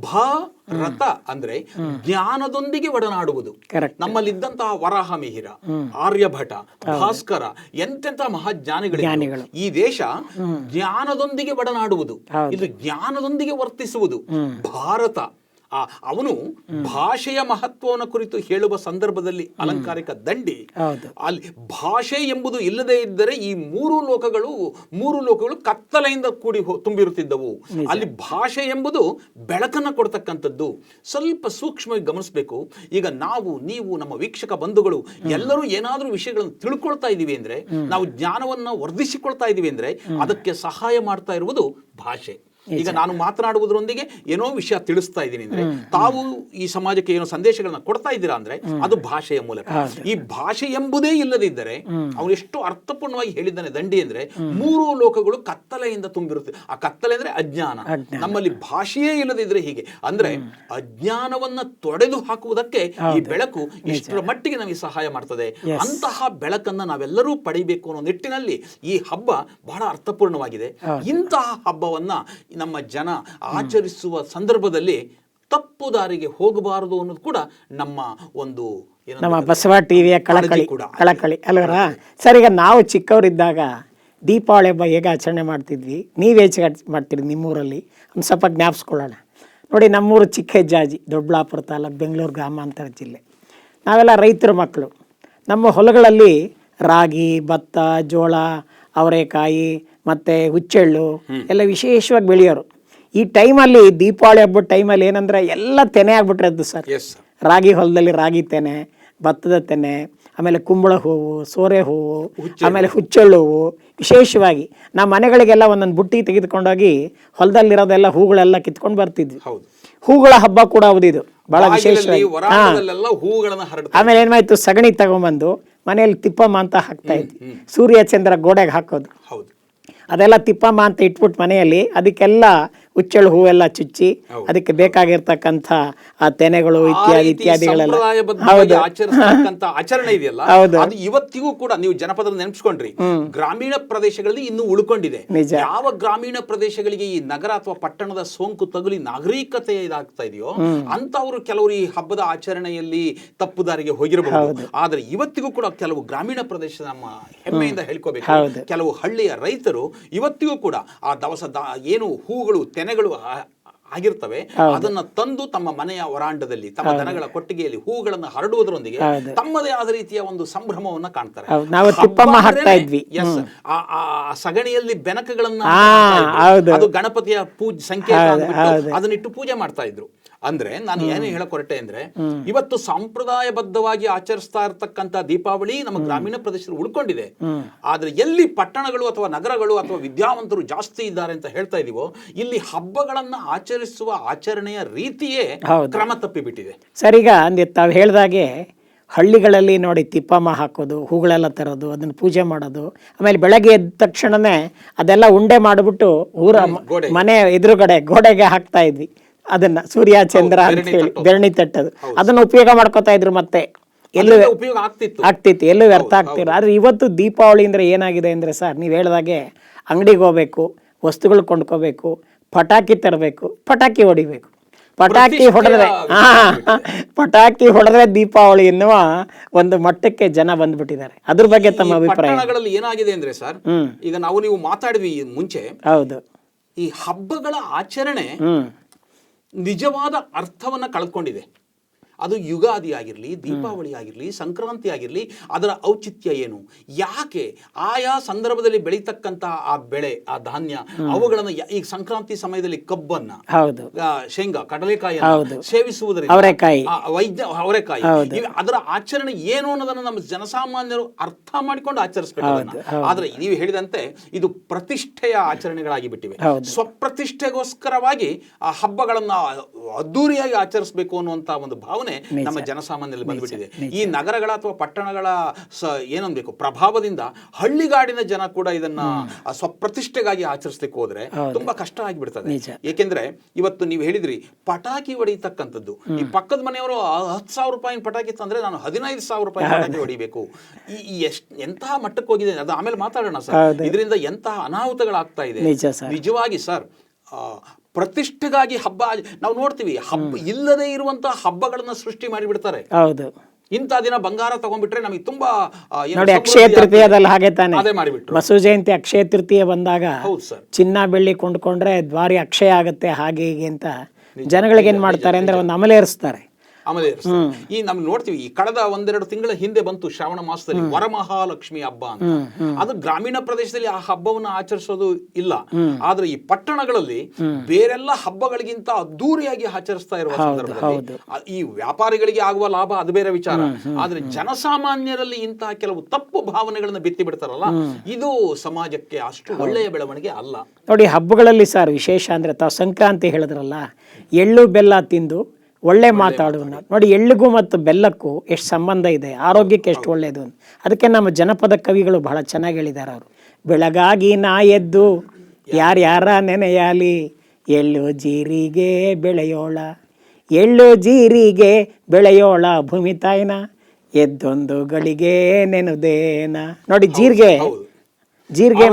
ಭಾರತ ಅಂದ್ರೆ ಜ್ಞಾನದೊಂದಿಗೆ ಒಡನಾಡುವುದು. ನಮ್ಮಲ್ಲಿದ್ದಂತಹ ವರಾಹ ಮಿಹಿರ ಆರ್ಯಭಟ ಭಾಸ್ಕರ ಎಂತೆಂತ ಮಹಾಜ್ಞಾನಿಗಳು ಈ ದೇಶ ಜ್ಞಾನದೊಂದಿಗೆ ಒಡನಾಡುವುದು. ಇದು ಜ್ಞಾನದೊಂದಿಗೆ ವರ್ತಿಸುವುದು. ಭಾರತ. ಆ, ಅವನು ಭಾಷೆಯ ಮಹತ್ವವನ್ನು ಕುರಿತು ಹೇಳುವ ಸಂದರ್ಭದಲ್ಲಿ ಅಲಂಕಾರಿಕ ದಂಡಿ. ಅಲ್ಲಿ ಭಾಷೆ ಎಂಬುದು ಇಲ್ಲದೆ ಇದ್ದರೆ ಈ ಮೂರು ಲೋಕಗಳು ಮೂರು ಲೋಕಗಳು ಕತ್ತಲೆಯಿಂದ ಕೂಡಿ ತುಂಬಿರುತ್ತಿದ್ದವು. ಅಲ್ಲಿ ಭಾಷೆ ಎಂಬುದು ಬೆಳಕನ್ನು ಕೊಡ್ತಕ್ಕಂಥದ್ದು. ಸ್ವಲ್ಪ ಸೂಕ್ಷ್ಮವಾಗಿ ಗಮನಿಸಬೇಕು. ಈಗ ನಾವು ನೀವು ನಮ್ಮ ವೀಕ್ಷಕ ಬಂಧುಗಳು ಎಲ್ಲರೂ ಏನಾದರೂ ವಿಷಯಗಳನ್ನು ತಿಳ್ಕೊಳ್ತಾ ಇದ್ದೀವಿ ಅಂದ್ರೆ ನಾವು ಜ್ಞಾನವನ್ನು ವರ್ಧಿಸಿಕೊಳ್ತಾ ಇದ್ದೀವಿ ಅಂದ್ರೆ ಅದಕ್ಕೆ ಸಹಾಯ ಮಾಡ್ತಾ ಇರುವುದು ಭಾಷೆ. ಈಗ ನಾನು ಮಾತನಾಡುವುದರೊಂದಿಗೆ ಏನೋ ವಿಷಯ ತಿಳಿಸ್ತಾ ಇದ್ದೀನಿ ಅಂದ್ರೆ ತಾವು ಈ ಸಮಾಜಕ್ಕೆ ಏನೋ ಸಂದೇಶಗಳನ್ನ ಕೊಡ್ತಾ ಇದ್ದೀರಾ ಅಂದ್ರೆ ಅದು ಭಾಷೆಯ ಮೂಲಕ. ಈ ಭಾಷೆ ಎಂಬುದೇ ಇಲ್ಲದಿದ್ದರೆ ಅವನು ಎಷ್ಟು ಅರ್ಥಪೂರ್ಣವಾಗಿ ಹೇಳಿದ್ದಾನೆ ದಂಡಿ ಅಂದ್ರೆ ಮೂರು ಲೋಕಗಳು ಕತ್ತಲೆಯಿಂದ ತುಂಬಿರುತ್ತೆ. ಆ ಕತ್ತಲೆ ಅಂದ್ರೆ ಅಜ್ಞಾನ. ನಮ್ಮಲ್ಲಿ ಭಾಷೆಯೇ ಇಲ್ಲದಿದ್ರೆ ಹೀಗೆ. ಅಂದ್ರೆ ಅಜ್ಞಾನವನ್ನ ತೊಡೆದು ಹಾಕುವುದಕ್ಕೆ ಈ ಬೆಳಕು ಇಷ್ಟರ ಮಟ್ಟಿಗೆ ನಮಗೆ ಸಹಾಯ ಮಾಡ್ತದೆ. ಅಂತಹ ಬೆಳಕನ್ನ ನಾವೆಲ್ಲರೂ ಪಡಿಬೇಕು ಅನ್ನೋ ನಿಟ್ಟಿನಲ್ಲಿ ಈ ಹಬ್ಬ ಬಹಳ ಅರ್ಥಪೂರ್ಣವಾಗಿದೆ. ಇಂತಹ ಹಬ್ಬವನ್ನ ನಮ್ಮ ಜನ ಆಚರಿಸುವ ಸಂದರ್ಭದಲ್ಲಿ ತಪ್ಪು ದಾರಿಗೆ ಹೋಗಬಾರದು ಅನ್ನೋದು ಕೂಡ ನಮ್ಮ ಒಂದು ಏನಂತ ನಮ್ಮ ಬಸವ ಟಿವಿಯ ಕಳಕಳಿ ಕೂಡ. ಕಳಕಳಿ. ಅಲ್ವರ? ಸರ್ ಈಗ ನಾವು ಚಿಕ್ಕವರಿದ್ದಾಗ ದೀಪಾವಳಿ ಹಬ್ಬ ಹೇಗೆ ಆಚರಣೆ ಮಾಡ್ತಿದ್ವಿ? ನೀವು ಹೇಗೆ ಮಾಡ್ತೀರಿ ನಿಮ್ಮೂರಲ್ಲಿ? ಒಂದು ಸ್ವಲ್ಪ ಜ್ಞಾಪಿಸ್ಕೊಳ್ಳೋಣ. ನೋಡಿ ನಮ್ಮೂರು ಚಿಕ್ಕ ಹೆಜ್ಜಾಜಿ ದೊಡ್ಡಬಳ್ಳಾಪುರ ತಾಲೂಕು ಬೆಂಗಳೂರು ಗ್ರಾಮಾಂತರ ಜಿಲ್ಲೆ. ನಾವೆಲ್ಲ ರೈತರ ಮಕ್ಕಳು. ನಮ್ಮ ಹೊಲಗಳಲ್ಲಿ ರಾಗಿ ಭತ್ತ ಜೋಳ ಅವರೆಕಾಯಿ ಮತ್ತು ಹುಚ್ಚೆಳ್ಳು ಎಲ್ಲ ವಿಶೇಷವಾಗಿ ಬೆಳೆಯೋರು. ಈ ಟೈಮಲ್ಲಿ ದೀಪಾವಳಿ ಹಬ್ಬದ ಟೈಮಲ್ಲಿ ಏನಂದ್ರೆ ಎಲ್ಲ ತೆನೆ ಆಗ್ಬಿಟ್ರದ್ದು ಸರ್. ರಾಗಿ ಹೊಲದಲ್ಲಿ ರಾಗಿ ತೆನೆ ಭತ್ತದ ತೆನೆ ಆಮೇಲೆ ಕುಂಬಳ ಹೂವು ಸೋರೆ ಹೂವು ಆಮೇಲೆ ಹುಚ್ಚೆಳ್ಳು ಹೂವು. ವಿಶೇಷವಾಗಿ ನಮ್ಮ ಮನೆಗಳಿಗೆಲ್ಲ ಒಂದೊಂದು ಬುಟ್ಟಿ ತೆಗೆದುಕೊಂಡೋಗಿ ಹೊಲದಲ್ಲಿರೋದೆಲ್ಲ ಹೂಗಳೆಲ್ಲ ಕಿತ್ಕೊಂಡು ಬರ್ತಿದ್ವಿ. ಹೂಗಳ ಹಬ್ಬ ಕೂಡ ಹೌದಿದು ಬಹಳ ವಿಶೇಷ ವಿಶೇಷವಾಗಿ. ಆಮೇಲೆ ಏನಾಯ್ತು ಸಗಣಿ ತಗೊಂಡ್ಬಂದು ಮನೆಯಲ್ಲಿ ತಿಪ್ಪಮ್ಮ ಅಂತ ಹಾಕ್ತಾ ಇದ್ವಿ. ಸೂರ್ಯ ಚಂದ್ರ ಗೋಡೆಗೆ ಹಾಕೋದು. ಹೌದು. ಅದೆಲ್ಲ ತಿಪ್ಪಮ್ಮ ಅಂತ ಇಟ್ಬಿಟ್ಟು ಮನೆಯಲ್ಲಿ ಅದಕ್ಕೆಲ್ಲ ಹುಚ್ಚೆಳ್ಳು ಹೂವೆಲ್ಲ ಚುಚ್ಚಿ ಅದಕ್ಕೆ ಬೇಕಾಗಿರ್ತಕ್ಕಂಥ ಆ ತೆನೆಗಳು ಇತ್ಯಾದಿ ಇತ್ಯಾದಿಗಳೆಲ್ಲ. ಸಂಪ್ರದಾಯಬದ್ಧವಾಗಿ ಆಚರಣೆ ಇದೆಯಲ್ಲ? ಹೌದು. ಅದು ಇವತ್ತಿಗೂ ಕೂಡ ನೀವು ಜನಪದ ನೆನಪಿಸ್ಕೊಂಡ್ರಿ. ಗ್ರಾಮೀಣ ಪ್ರದೇಶಗಳಲ್ಲಿ ಇನ್ನೂ ಉಳ್ಕೊಂಡಿದೆ. ನಿಜ. ಯಾವ ಗ್ರಾಮೀಣ ಪ್ರದೇಶಗಳಿಗೆ ಈ ನಗರ ಅಥವಾ ಪಟ್ಟಣದ ಸೋಂಕು ತಗುಲಿ ನಾಗರಿಕತೆ ಇದಾಗ್ತಾ ಇದೆಯೋ ಅಂತವರು ಕೆಲವರು ಈ ಹಬ್ಬದ ಆಚರಣೆಯಲ್ಲಿ ತಪ್ಪು ದಾರಿಗೆ ಹೋಗಿರಬಹುದು ಆದ್ರೆ ಇವತ್ತಿಗೂ ಕೂಡ ಕೆಲವು ಗ್ರಾಮೀಣ ಪ್ರದೇಶ ನಮ್ಮ ಹೆಮ್ಮೆಯಿಂದ ಹೇಳ್ಕೋಬೇಕು. ಕೆಲವು ಹಳ್ಳಿಯ ರೈತರು ಇವತ್ತಿಗೂ ಕೂಡ ಆ ದವಸ ಏನು ಹೂಗಳು ತೆನೆಗಳು ಆಗಿರ್ತವೆ ಅದನ್ನ ತಂದು ತಮ್ಮ ಮನೆಯ ವರಾಂಡದಲ್ಲಿ ತಮ್ಮ ದನಗಳ ಕೊಟ್ಟಿಗೆಯಲ್ಲಿ ಹೂಗಳನ್ನು ಹರಡುವುದರೊಂದಿಗೆ ತಮ್ಮದೇ ಆದ ರೀತಿಯ ಒಂದು ಸಂಭ್ರಮವನ್ನ ಕಾಣ್ತಾರೆ. ನಾವು ತಿಪ್ಪಮ್ಮ ಹಾಕ್ತಾ ಇದ್ವಿ. ಆ ಸಗಣಿಯಲ್ಲಿ ಬೆನಕಗಳನ್ನ. ಅದು ಗಣಪತಿಯ ಪೂಜೆ ಸಂಕೇತ. ಅದನ್ನಿಟ್ಟು ಪೂಜೆ ಮಾಡ್ತಾ ಇದ್ರು. ಅಂದ್ರೆ ನಾನು ಏನೇ ಹೇಳಕ್ ಹೊರಟೆ ಅಂದ್ರೆ ಇವತ್ತು ಸಂಪ್ರದಾಯಬದ್ಧವಾಗಿ ಆಚರಿಸ್ತಾ ಇರತಕ್ಕಂತ ದೀಪಾವಳಿ ನಮ್ಮ ಗ್ರಾಮೀಣ ಪ್ರದೇಶದಲ್ಲಿ ಉಳ್ಕೊಂಡಿದೆ. ಆದ್ರೆ ಎಲ್ಲಿ ಪಟ್ಟಣಗಳು ಅಥವಾ ನಗರಗಳು ಅಥವಾ ವಿದ್ಯಾವಂತರು ಜಾಸ್ತಿ ಇದ್ದಾರೆ ಅಂತ ಹೇಳ್ತಾ ಇದೀವೋ ಇಲ್ಲಿ ಹಬ್ಬಗಳನ್ನ ಆಚರಿಸುವ ಆಚರಣೆಯ ರೀತಿಯೇ. ಕ್ರಮ ತಪ್ಪಿಬಿಟ್ಟಿದೆ. ಸರಿಗ ಅಂದೆ ತಾವು ಹೇಳ್ದಾಗೆ ಹಳ್ಳಿಗಳಲ್ಲಿ ನೋಡಿ ತಿಪ್ಪಮ್ಮ ಹಾಕೋದು ಹೂಗಳೆಲ್ಲ ತರೋದು ಅದನ್ನು ಪೂಜೆ ಮಾಡೋದು ಆಮೇಲೆ ಬೆಳಗ್ಗೆ ಎದ್ದ ತಕ್ಷಣನೇ ಅದೆಲ್ಲ ಉಂಡೆ ಮಾಡಿಬಿಟ್ಟು ಊರ ಮನೆ ಎದುರುಗಡೆ ಗೋಡೆಗೆ ಹಾಕ್ತಾ ಇದ್ವಿ. ಅದನ್ನ ಸೂರ್ಯ ಚಂದ್ರ ಅಂತ ಹೇಳಿ. ಬೆರಣಿ ತಟ್ಟದು. ಅದನ್ನ ಉಪಯೋಗ ಮಾಡ್ಕೋತಾ ಇದ್ರು ಮತ್ತೆ. ಎಲ್ಲೂ ಉಪಯೋಗ ಆಗ್ತಿತ್ತು. ಆಗ್ತಿತ್ತು ಎಲ್ಲೂ ವ್ಯರ್ಥ ಆಗ್ತಿಲ್ಲ. ಆದ್ರೆ ಇವತ್ತು ದೀಪಾವಳಿ ಅಂದ್ರೆ ಏನಾಗಿದೆ ಅಂದ್ರೆ ಸರ್ ನೀವು ಹೇಳ್ದಾಗೆ ಅಂಗಡಿಗೆ ಹೋಗ್ಬೇಕು ವಸ್ತುಗಳು ಕೊಂಡ್ಕೋಬೇಕು ಪಟಾಕಿ ತರಬೇಕು ಪಟಾಕಿ ಹೊಡಿಬೇಕು. ಪಟಾಕಿ ಹೊಡೆದ್ರೆ ಹಾ ಪಟಾಕಿ ಹೊಡೆದ್ರೆ ದೀಪಾವಳಿ ಎನ್ನುವ ಒಂದು ಮಟ್ಟಕ್ಕೆ ಜನ ಬಂದ್ಬಿಟ್ಟಿದ್ದಾರೆ. ಅದ್ರ ಬಗ್ಗೆ ತಮ್ಮ ಅಭಿಪ್ರಾಯ? ಏನಾಗಿದೆ ಅಂದ್ರೆ ಸರ್ ಈಗ ನಾವು ನೀವು ಮಾತಾಡಿದ್ವಿ ಮುಂಚೆ. ಹೌದು. ಈ ಹಬ್ಬಗಳ ಆಚರಣೆ ಹ್ಮ್. ನಿಜವಾದ ಅರ್ಥವನ್ನು ಕಳ್ಕೊಂಡಿದೆ. ಅದು ಯುಗಾದಿ ಆಗಿರಲಿ ದೀಪಾವಳಿ ಆಗಿರಲಿ ಸಂಕ್ರಾಂತಿ ಆಗಿರಲಿ ಅದರ ಔಚಿತ್ಯ ಏನು? ಯಾಕೆ ಆಯಾ ಸಂದರ್ಭದಲ್ಲಿ ಬೆಳೀತಕ್ಕಂತಹ ಆ ಬೆಳೆ ಆ ಧಾನ್ಯ ಅವುಗಳನ್ನು ಈಗ ಸಂಕ್ರಾಂತಿ ಸಮಯದಲ್ಲಿ ಕಬ್ಬನ್ನ ಶೇಂಗಾ ಕಡಲೆಕಾಯಿ. ಸೇವಿಸುವುದರಿಂದ ವೈದ್ಯ ಅವರೆಕಾಯಿ. ಅದರ ಆಚರಣೆ ಏನು ಅನ್ನೋದನ್ನ ನಮ್ಮ ಜನಸಾಮಾನ್ಯರು ಅರ್ಥ ಮಾಡಿಕೊಂಡು ಆಚರಿಸಬೇಕು ಆದ್ರೆ ನೀವು ಹೇಳಿದಂತೆ ಇದು ಪ್ರತಿಷ್ಠೆಯ ಆಚರಣೆಗಳಾಗಿ ಬಿಟ್ಟಿವೆ. ಸ್ವಪ್ರತಿಷ್ಠೆಗೋಸ್ಕರವಾಗಿ ಆ ಹಬ್ಬಗಳನ್ನ ಅದ್ದೂರಿಯಾಗಿ ಆಚರಿಸಬೇಕು ಅನ್ನುವಂತ ಒಂದು ಭಾವನೆ ನಮ್ಮ ಜನಸಾಮಾನ್ಯರಲ್ಲಿ ಬಂದ್ಬಿಟ್ಟಿದೆ. ಈ ನಗರಗಳ ಅಥವಾ ಪಟ್ಟಣಗಳ ಸ ಏನನ್ಬೇಕು ಪ್ರಭಾವದಿಂದ ಹಳ್ಳಿಗಾಡಿನ ಜನ ಕೂಡ ಇದನ್ನ ಸ್ವಪ್ರತಿಷ್ಠೆಗಾಗಿ ಆಚರಿಸ್ಲಿಕ್ಕೆ ಹೋದ್ರೆ ತುಂಬಾ ಕಷ್ಟ ಆಗಿಬಿಡ್ತದೆ. ಏಕೆಂದ್ರೆ ಇವತ್ತು ನೀವು ಹೇಳಿದ್ರಿ ಪಟಾಕಿ ಹೊಡಿತಕ್ಕಂಥದ್ದು ಈ ಪಕ್ಕದ ಮನೆಯವರು ಹತ್ತು ಸಾವಿರ ರೂಪಾಯಿ ಪಟಾಕಿ ತಂದ್ರೆ ನಾನು ಹದಿನೈದು ಸಾವಿರ ರೂಪಾಯಿ ಪಟಾಕಿ ಹೊಡಿಬೇಕು. ಈ ಎಷ್ಟ್ ಎಂತಹ ಮಟ್ಟಕ್ಕೆ ಹೋಗಿದೆ? ಅದು ಆಮೇಲೆ ಮಾತಾಡೋಣ ಸರ್. ಇದರಿಂದ ಎಂತಹ ಅನಾಹುತಗಳಾಗ್ತಾ ಇದೆ? ನಿಜವಾಗಿ ಸರ್ ಪ್ರತಿಷ್ಠೆಗಾಗಿ ಹಬ್ಬ ನಾವು ನೋಡ್ತೀವಿ ಹಬ್ಬ ಇಲ್ಲದೆ ಇರುವಂತಹ ಹಬ್ಬಗಳನ್ನ ಸೃಷ್ಟಿ ಮಾಡಿಬಿಡ್ತಾರೆ. ಹೌದು. ಇಂತ ದಿನ ಬಂಗಾರ ತಗೊಂಡ್ಬಿಟ್ರೆ ನಮಗೆ ತುಂಬಾ ನೋಡಿ ಅಕ್ಷಯ. ತೃತೀಯದಲ್ಲಿ ಹಾಗೆ ತಾನೆ. ಬಸವ ಜಯಂತಿ ಅಕ್ಷಯ ತೃತೀಯ ಬಂದಾಗ ಚಿನ್ನ ಬೆಳ್ಳಿ ಕೊಂಡ್ಕೊಂಡ್ರೆ ದ್ವಾರಿ ಅಕ್ಷಯ ಆಗುತ್ತೆ ಹಾಗೆ ಹೀಗೆ ಅಂತ ಜನಗಳಿಗೆ ಏನ್ ಮಾಡ್ತಾರೆ ಅಂದ್ರೆ ಒಂದು ಅಮಲೇರಿಸ್ತಾರೆ. ಆಮೇಲೆ ಈ ನಮ್ಗೆ ನೋಡ್ತೀವಿ ಈ ಕಳೆದ ಒಂದೆರಡು ತಿಂಗಳ ಹಿಂದೆ ಬಂತು ಶ್ರಾವಣ ಮಾಸದಲ್ಲಿ ವರಮಹಾಲಕ್ಷ್ಮಿ ಹಬ್ಬ ಅಂತ. ಅದು ಗ್ರಾಮೀಣ ಪ್ರದೇಶದಲ್ಲಿ ಆ ಹಬ್ಬವನ್ನು ಆಚರಿಸೋದು ಇಲ್ಲ. ಆದ್ರೆ ಈ ಪಟ್ಟಣಗಳಲ್ಲಿ ಬೇರೆಲ್ಲ ಹಬ್ಬಗಳಿಗಿಂತ ಅದ್ದೂರಿಯಾಗಿ ಆಚರಿಸ್ತಾ ಇರುವ ಸಂದರ್ಭದಲ್ಲಿ ಈ ವ್ಯಾಪಾರಿಗಳಿಗೆ ಆಗುವ ಲಾಭ ಅದು ಬೇರೆ ವಿಚಾರ. ಆದ್ರೆ ಜನಸಾಮಾನ್ಯರಲ್ಲಿ ಇಂತಹ ಕೆಲವು ತಪ್ಪು ಭಾವನೆಗಳನ್ನ ಬಿತ್ತಿ ಬಿಡ್ತಾರಲ್ಲ ಇದು ಸಮಾಜಕ್ಕೆ ಅಷ್ಟು ಒಳ್ಳೆಯ ಬೆಳವಣಿಗೆ ಅಲ್ಲ. ನೋಡಿ ಹಬ್ಬಗಳಲ್ಲಿ ಸರ್ ವಿಶೇಷ ಅಂದ್ರೆ ತಾವು ಸಂಕ್ರಾಂತಿ ಹೇಳಿದ್ರಲ್ಲ ಎಳ್ಳು ಬೆಲ್ಲ ತಿಂದು ಒಳ್ಳೆ ಮಾತಾಡುವ ನೋಡಿ ಎಳ್ಳಿಗೂ ಮತ್ತು ಬೆಲ್ಲಕ್ಕೂ ಎಷ್ಟು ಸಂಬಂಧ ಇದೆ? ಆರೋಗ್ಯಕ್ಕೆ ಎಷ್ಟು ಒಳ್ಳೆಯದು ಅಂತ. ಅದಕ್ಕೆ ನಮ್ಮ ಜನಪದ ಕವಿಗಳು ಬಹಳ ಚೆನ್ನಾಗಿ ಹೇಳಿದ್ದಾರೆ ಅವರು. ಬೆಳಗಾಗಿ ನಾ ಎದ್ದು ಯಾರ್ಯಾರ ನೆನೆಯಾಲಿ? ಎಳ್ಳು ಜೀರಿಗೆ ಬೆಳೆಯೋಳ. ಎಳ್ಳು ಜೀರಿಗೆ ಬೆಳೆಯೋಳ ಭೂಮಿ ತಾಯಿನ. ಎದ್ದೊಂದು ಗಳಿಗೆ ನೆನುದೇನ. ನೋಡಿ ಜೀರಿಗೆ. ಜೀರಿಗೆ.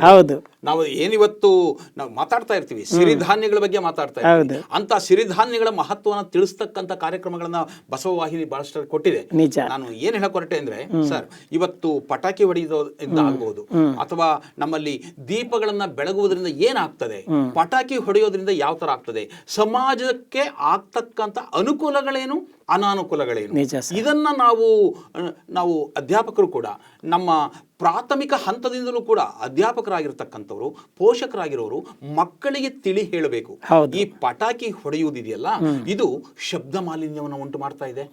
ಹೌದು. ನಾವು ಏನಿವತ್ತು ನಾವು ಮಾತಾಡ್ತಾ ಇರ್ತೀವಿ ಸಿರಿಧಾನ್ಯಗಳ ಬಗ್ಗೆ ಮಾತಾಡ್ತಾ ಇರ್ತೀವಿ. ಅಂತ ಸಿರಿಧಾನ್ಯಗಳ ಮಹತ್ವವನ್ನು ತಿಳಿಸ್ತಕ್ಕಂಥ ಕಾರ್ಯಕ್ರಮಗಳನ್ನ ಬಸವ ವಾಹಿನಿ ಬಹಳಷ್ಟು ಕೊಟ್ಟಿದೆ ನಾನು ಏನ್ ಹೇಳಕ್ ಹೊರಟೆ ಅಂದ್ರೆ ಸರ್ ಇವತ್ತು ಪಟಾಕಿ ಹೊಡೆಯೋದ್ರಿಂದ ಆಗ್ಬಹುದು ಅಥವಾ ನಮ್ಮಲ್ಲಿ ದೀಪಗಳನ್ನ ಬೆಳಗುವುದರಿಂದ ಏನಾಗ್ತದೆ ಪಟಾಕಿ ಹೊಡೆಯೋದ್ರಿಂದ ಯಾವ ತರ ಆಗ್ತದೆ ಸಮಾಜಕ್ಕೆ ಆಗ್ತಕ್ಕಂಥ ಅನುಕೂಲಗಳೇನು ಅನಾನುಕೂಲಗಳೇನು? ಇದನ್ನ ನಾವು ನಾವು ಅಧ್ಯಾಪಕರು ಕೂಡ ನಮ್ಮ ಪ್ರಾಥಮಿಕ ಹಂತದಿಂದಲೂ ಕೂಡ ಅಧ್ಯಾಪಕರಾಗಿರ್ತಕ್ಕಂಥವ್ರು ಪೋಷಕರಾಗಿರೋರು ಮಕ್ಕಳಿಗೆ ತಿಳಿ ಹೇಳಬೇಕು. ಈ ಪಟಾಕಿ ಹೊಡೆಯುವುದಿದೆಯಲ್ಲ ಇದು ಶಬ್ದ ಮಾಲಿನ್ಯವನ್ನು ಉಂಟು ಮಾಡ್ತಾ ಇದೆ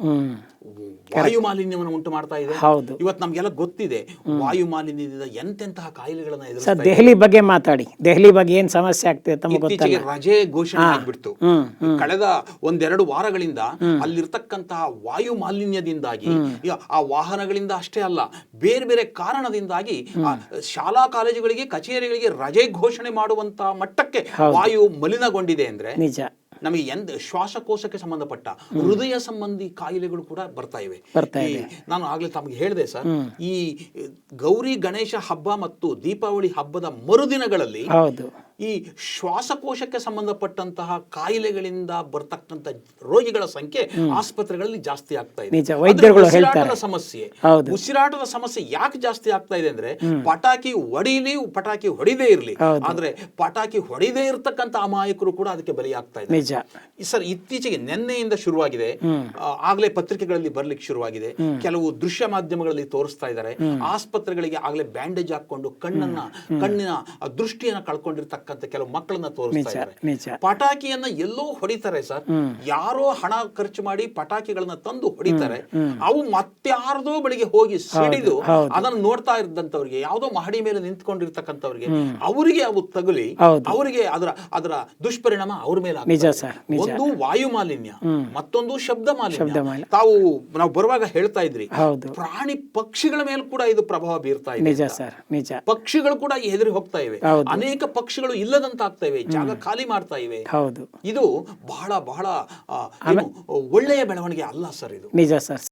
ವಾಯು ಮಾಲಿನ್ಯವನ್ನು ಉಂಟು ಮಾಡ್ತಾ ಇದೆ. ಹೌದು. ಇವತ್ತು ನಮಗೆಲ್ಲ ಗೊತ್ತಿದೆ. ವಾಯು ಮಾಲಿನ್ಯದಿಂದ ಎಂತೆಂತಹ ಕಾಯಿಲೆಗಳನ್ನ ಸರ್ ದೆಹಲಿ ಬಗ್ಗೆ ಮಾತಾಡಿ. ದೆಹಲಿ ಬಗ್ಗೆ ಏನ್ ಸಮಸ್ಯೆ ಆಗ್ತಿದೆ ತಮಗೆ ಗೊತ್ತಲ್ಲ. ರಜೆ ಘೋಷಣೆ ಆಗ್ಬಿಡ್ತು. ಕಳೆದ ಒಂದೆರಡು ವಾರಗಳಿಂದ ಅಲ್ಲಿರ್ತಕ್ಕಂತಹ ವಾಯು ಮಾಲಿನ್ಯದಿಂದಾಗಿ ಆ ವಾಹನಗಳಿಂದ ಅಷ್ಟೇ ಅಲ್ಲ ಬೇರೆ ಬೇರೆ ಕಾರಣದಿಂದಾಗಿ ಶಾಲಾ ಕಾಲೇಜುಗಳಿಗೆ ಕಚೇರಿಗಳಿಗೆ ರಜೆ ಘೋಷಣೆ ಮಾಡುವಂತಹ ಮಟ್ಟಕ್ಕೆ ವಾಯು ಮಲಿನಗೊಂಡಿದೆ ಅಂದ್ರೆ ನಿಜ. ನಮಗೆ ಎಂದ ಶ್ವಾಸಕೋಶಕ್ಕೆ ಸಂಬಂಧಪಟ್ಟ ಹೃದಯ ಸಂಬಂಧಿ ಕಾಯಿಲೆಗಳು ಕೂಡ ಬರ್ತಾ ಇವೆ. ನಾನು ಆಗ್ಲೇ ತಮಗೆ ಹೇಳಿದೆ ಸರ್ ಈ ಗೌರಿ ಗಣೇಶ ಹಬ್ಬ ಮತ್ತು ದೀಪಾವಳಿ ಹಬ್ಬದ ಮರುದಿನಗಳಲ್ಲಿ ಈ ಶ್ವಾಸಕೋಶಕ್ಕೆ ಸಂಬಂಧಪಟ್ಟಂತಹ ಕಾಯಿಲೆಗಳಿಂದ ಬರ್ತಕ್ಕಂಥ ರೋಗಿಗಳ ಸಂಖ್ಯೆ ಆಸ್ಪತ್ರೆಗಳಲ್ಲಿ ಜಾಸ್ತಿ ಆಗ್ತಾ ಇದೆ. ಉಸಿರಾಟದ. ಸಮಸ್ಯೆ. ಉಸಿರಾಟದ ಸಮಸ್ಯೆ ಯಾಕೆ ಜಾಸ್ತಿ ಆಗ್ತಾ ಇದೆ ಅಂದ್ರೆ ಪಟಾಕಿ ಹೊಡಿಲಿ ಪಟಾಕಿ ಹೊಡಿದೇ ಇರಲಿ. ಆದ್ರೆ ಪಟಾಕಿ ಹೊಡಿದೇ ಇರತಕ್ಕಂತ ಅಮಾಯಕರು ಕೂಡ ಅದಕ್ಕೆ ಬಲಿಯಾಗ್ತಾ ಇದೆ ಸರ್ ಇತ್ತೀಚೆಗೆ ನಿನ್ನೆಯಿಂದ ಶುರುವಾಗಿದೆ. ಆಗ್ಲೇ ಪತ್ರಿಕೆಗಳಲ್ಲಿ ಬರ್ಲಿಕ್ಕೆ ಶುರುವಾಗಿದೆ. ಕೆಲವು ದೃಶ್ಯ ಮಾಧ್ಯಮಗಳಲ್ಲಿ ತೋರಿಸ್ತಾ ಇದ್ದಾರೆ. ಆಸ್ಪತ್ರೆಗಳಿಗೆ ಆಗ್ಲೇ ಬ್ಯಾಂಡೇಜ್ ಹಾಕೊಂಡು ಕಣ್ಣನ್ನ ಕಣ್ಣಿನ ದೃಷ್ಟಿಯನ್ನ ದೃಷ್ಟಿಯನ್ನ ಕಳ್ಕೊಂಡಿರ್ತಕ್ಕಂಥ ಕೆಲವು ಮಕ್ಕಳನ್ನ ತೋರಿಸ್ತಾ ಇದ್ದಾರೆ ಪಟಾಕಿಯನ್ನ ಎಲ್ಲೋ ಹೊಡಿತಾರೆ ಸರ್. ಯಾರೋ ಹಣ ಖರ್ಚು ಮಾಡಿ ಪಟಾಕಿಗಳನ್ನ ತಂದು ಹೊಡಿತಾರೆ. ಅವು ಮತ್ತಾರ್ದೋ ಬಳಿಗೆ ಹೋಗಿ ಸಿಡಿದು ಅದನ್ನ ನೋಡ್ತಾ ಇದ್ದಂತವ್ರಿಗೆ ಯಾವ್ದೋ ಮಹಡಿ ಮೇಲೆ ನಿಂತ್ಕೊಂಡಿರ್ತಕ್ಕಂಥವ್ರಿಗೆ ಅವರಿಗೆ ಅವು ತಗುಲಿ. ಅವರಿಗೆ ಅದರ ಅದರ ದುಷ್ಪರಿಣಾಮ ಅವ್ರ ಮೇಲೆ ಒಂದು ವಾಯು ಮಾಲಿನ್ಯ ಮತ್ತೊಂದು ಶಬ್ದ ಮಾಲಿನ್ಯ. ತಾವು ನಾವು ಬರುವಾಗ ಹೇಳ್ತಾ ಇದ್ರಿ ಪ್ರಾಣಿ ಪಕ್ಷಿಗಳ ಮೇಲೆ ಕೂಡ ಇದು ಪ್ರಭಾವ ಬೀರ್ತಾ ಇದೆ ನಿಜ ಪಕ್ಷಿಗಳು ಕೂಡ ಹೆದರಿ ಹೋಗ್ತಾ ಇವೆ. ಅನೇಕ ಪಕ್ಷಿಗಳು ಇಲ್ಲದಂತಾಗ್ತಾ ಇವೆ ಜಾಗ ಖಾಲಿ ಮಾಡ್ತಾ ಇವೆ. ಹೌದು. ಇದು ಬಹಳ ಬಹಳ ಒಳ್ಳೆಯ ಬೆಳವಣಿಗೆ ಅಲ್ಲ ಸರ್ ಇದು. ನಿಜ ಸರ್.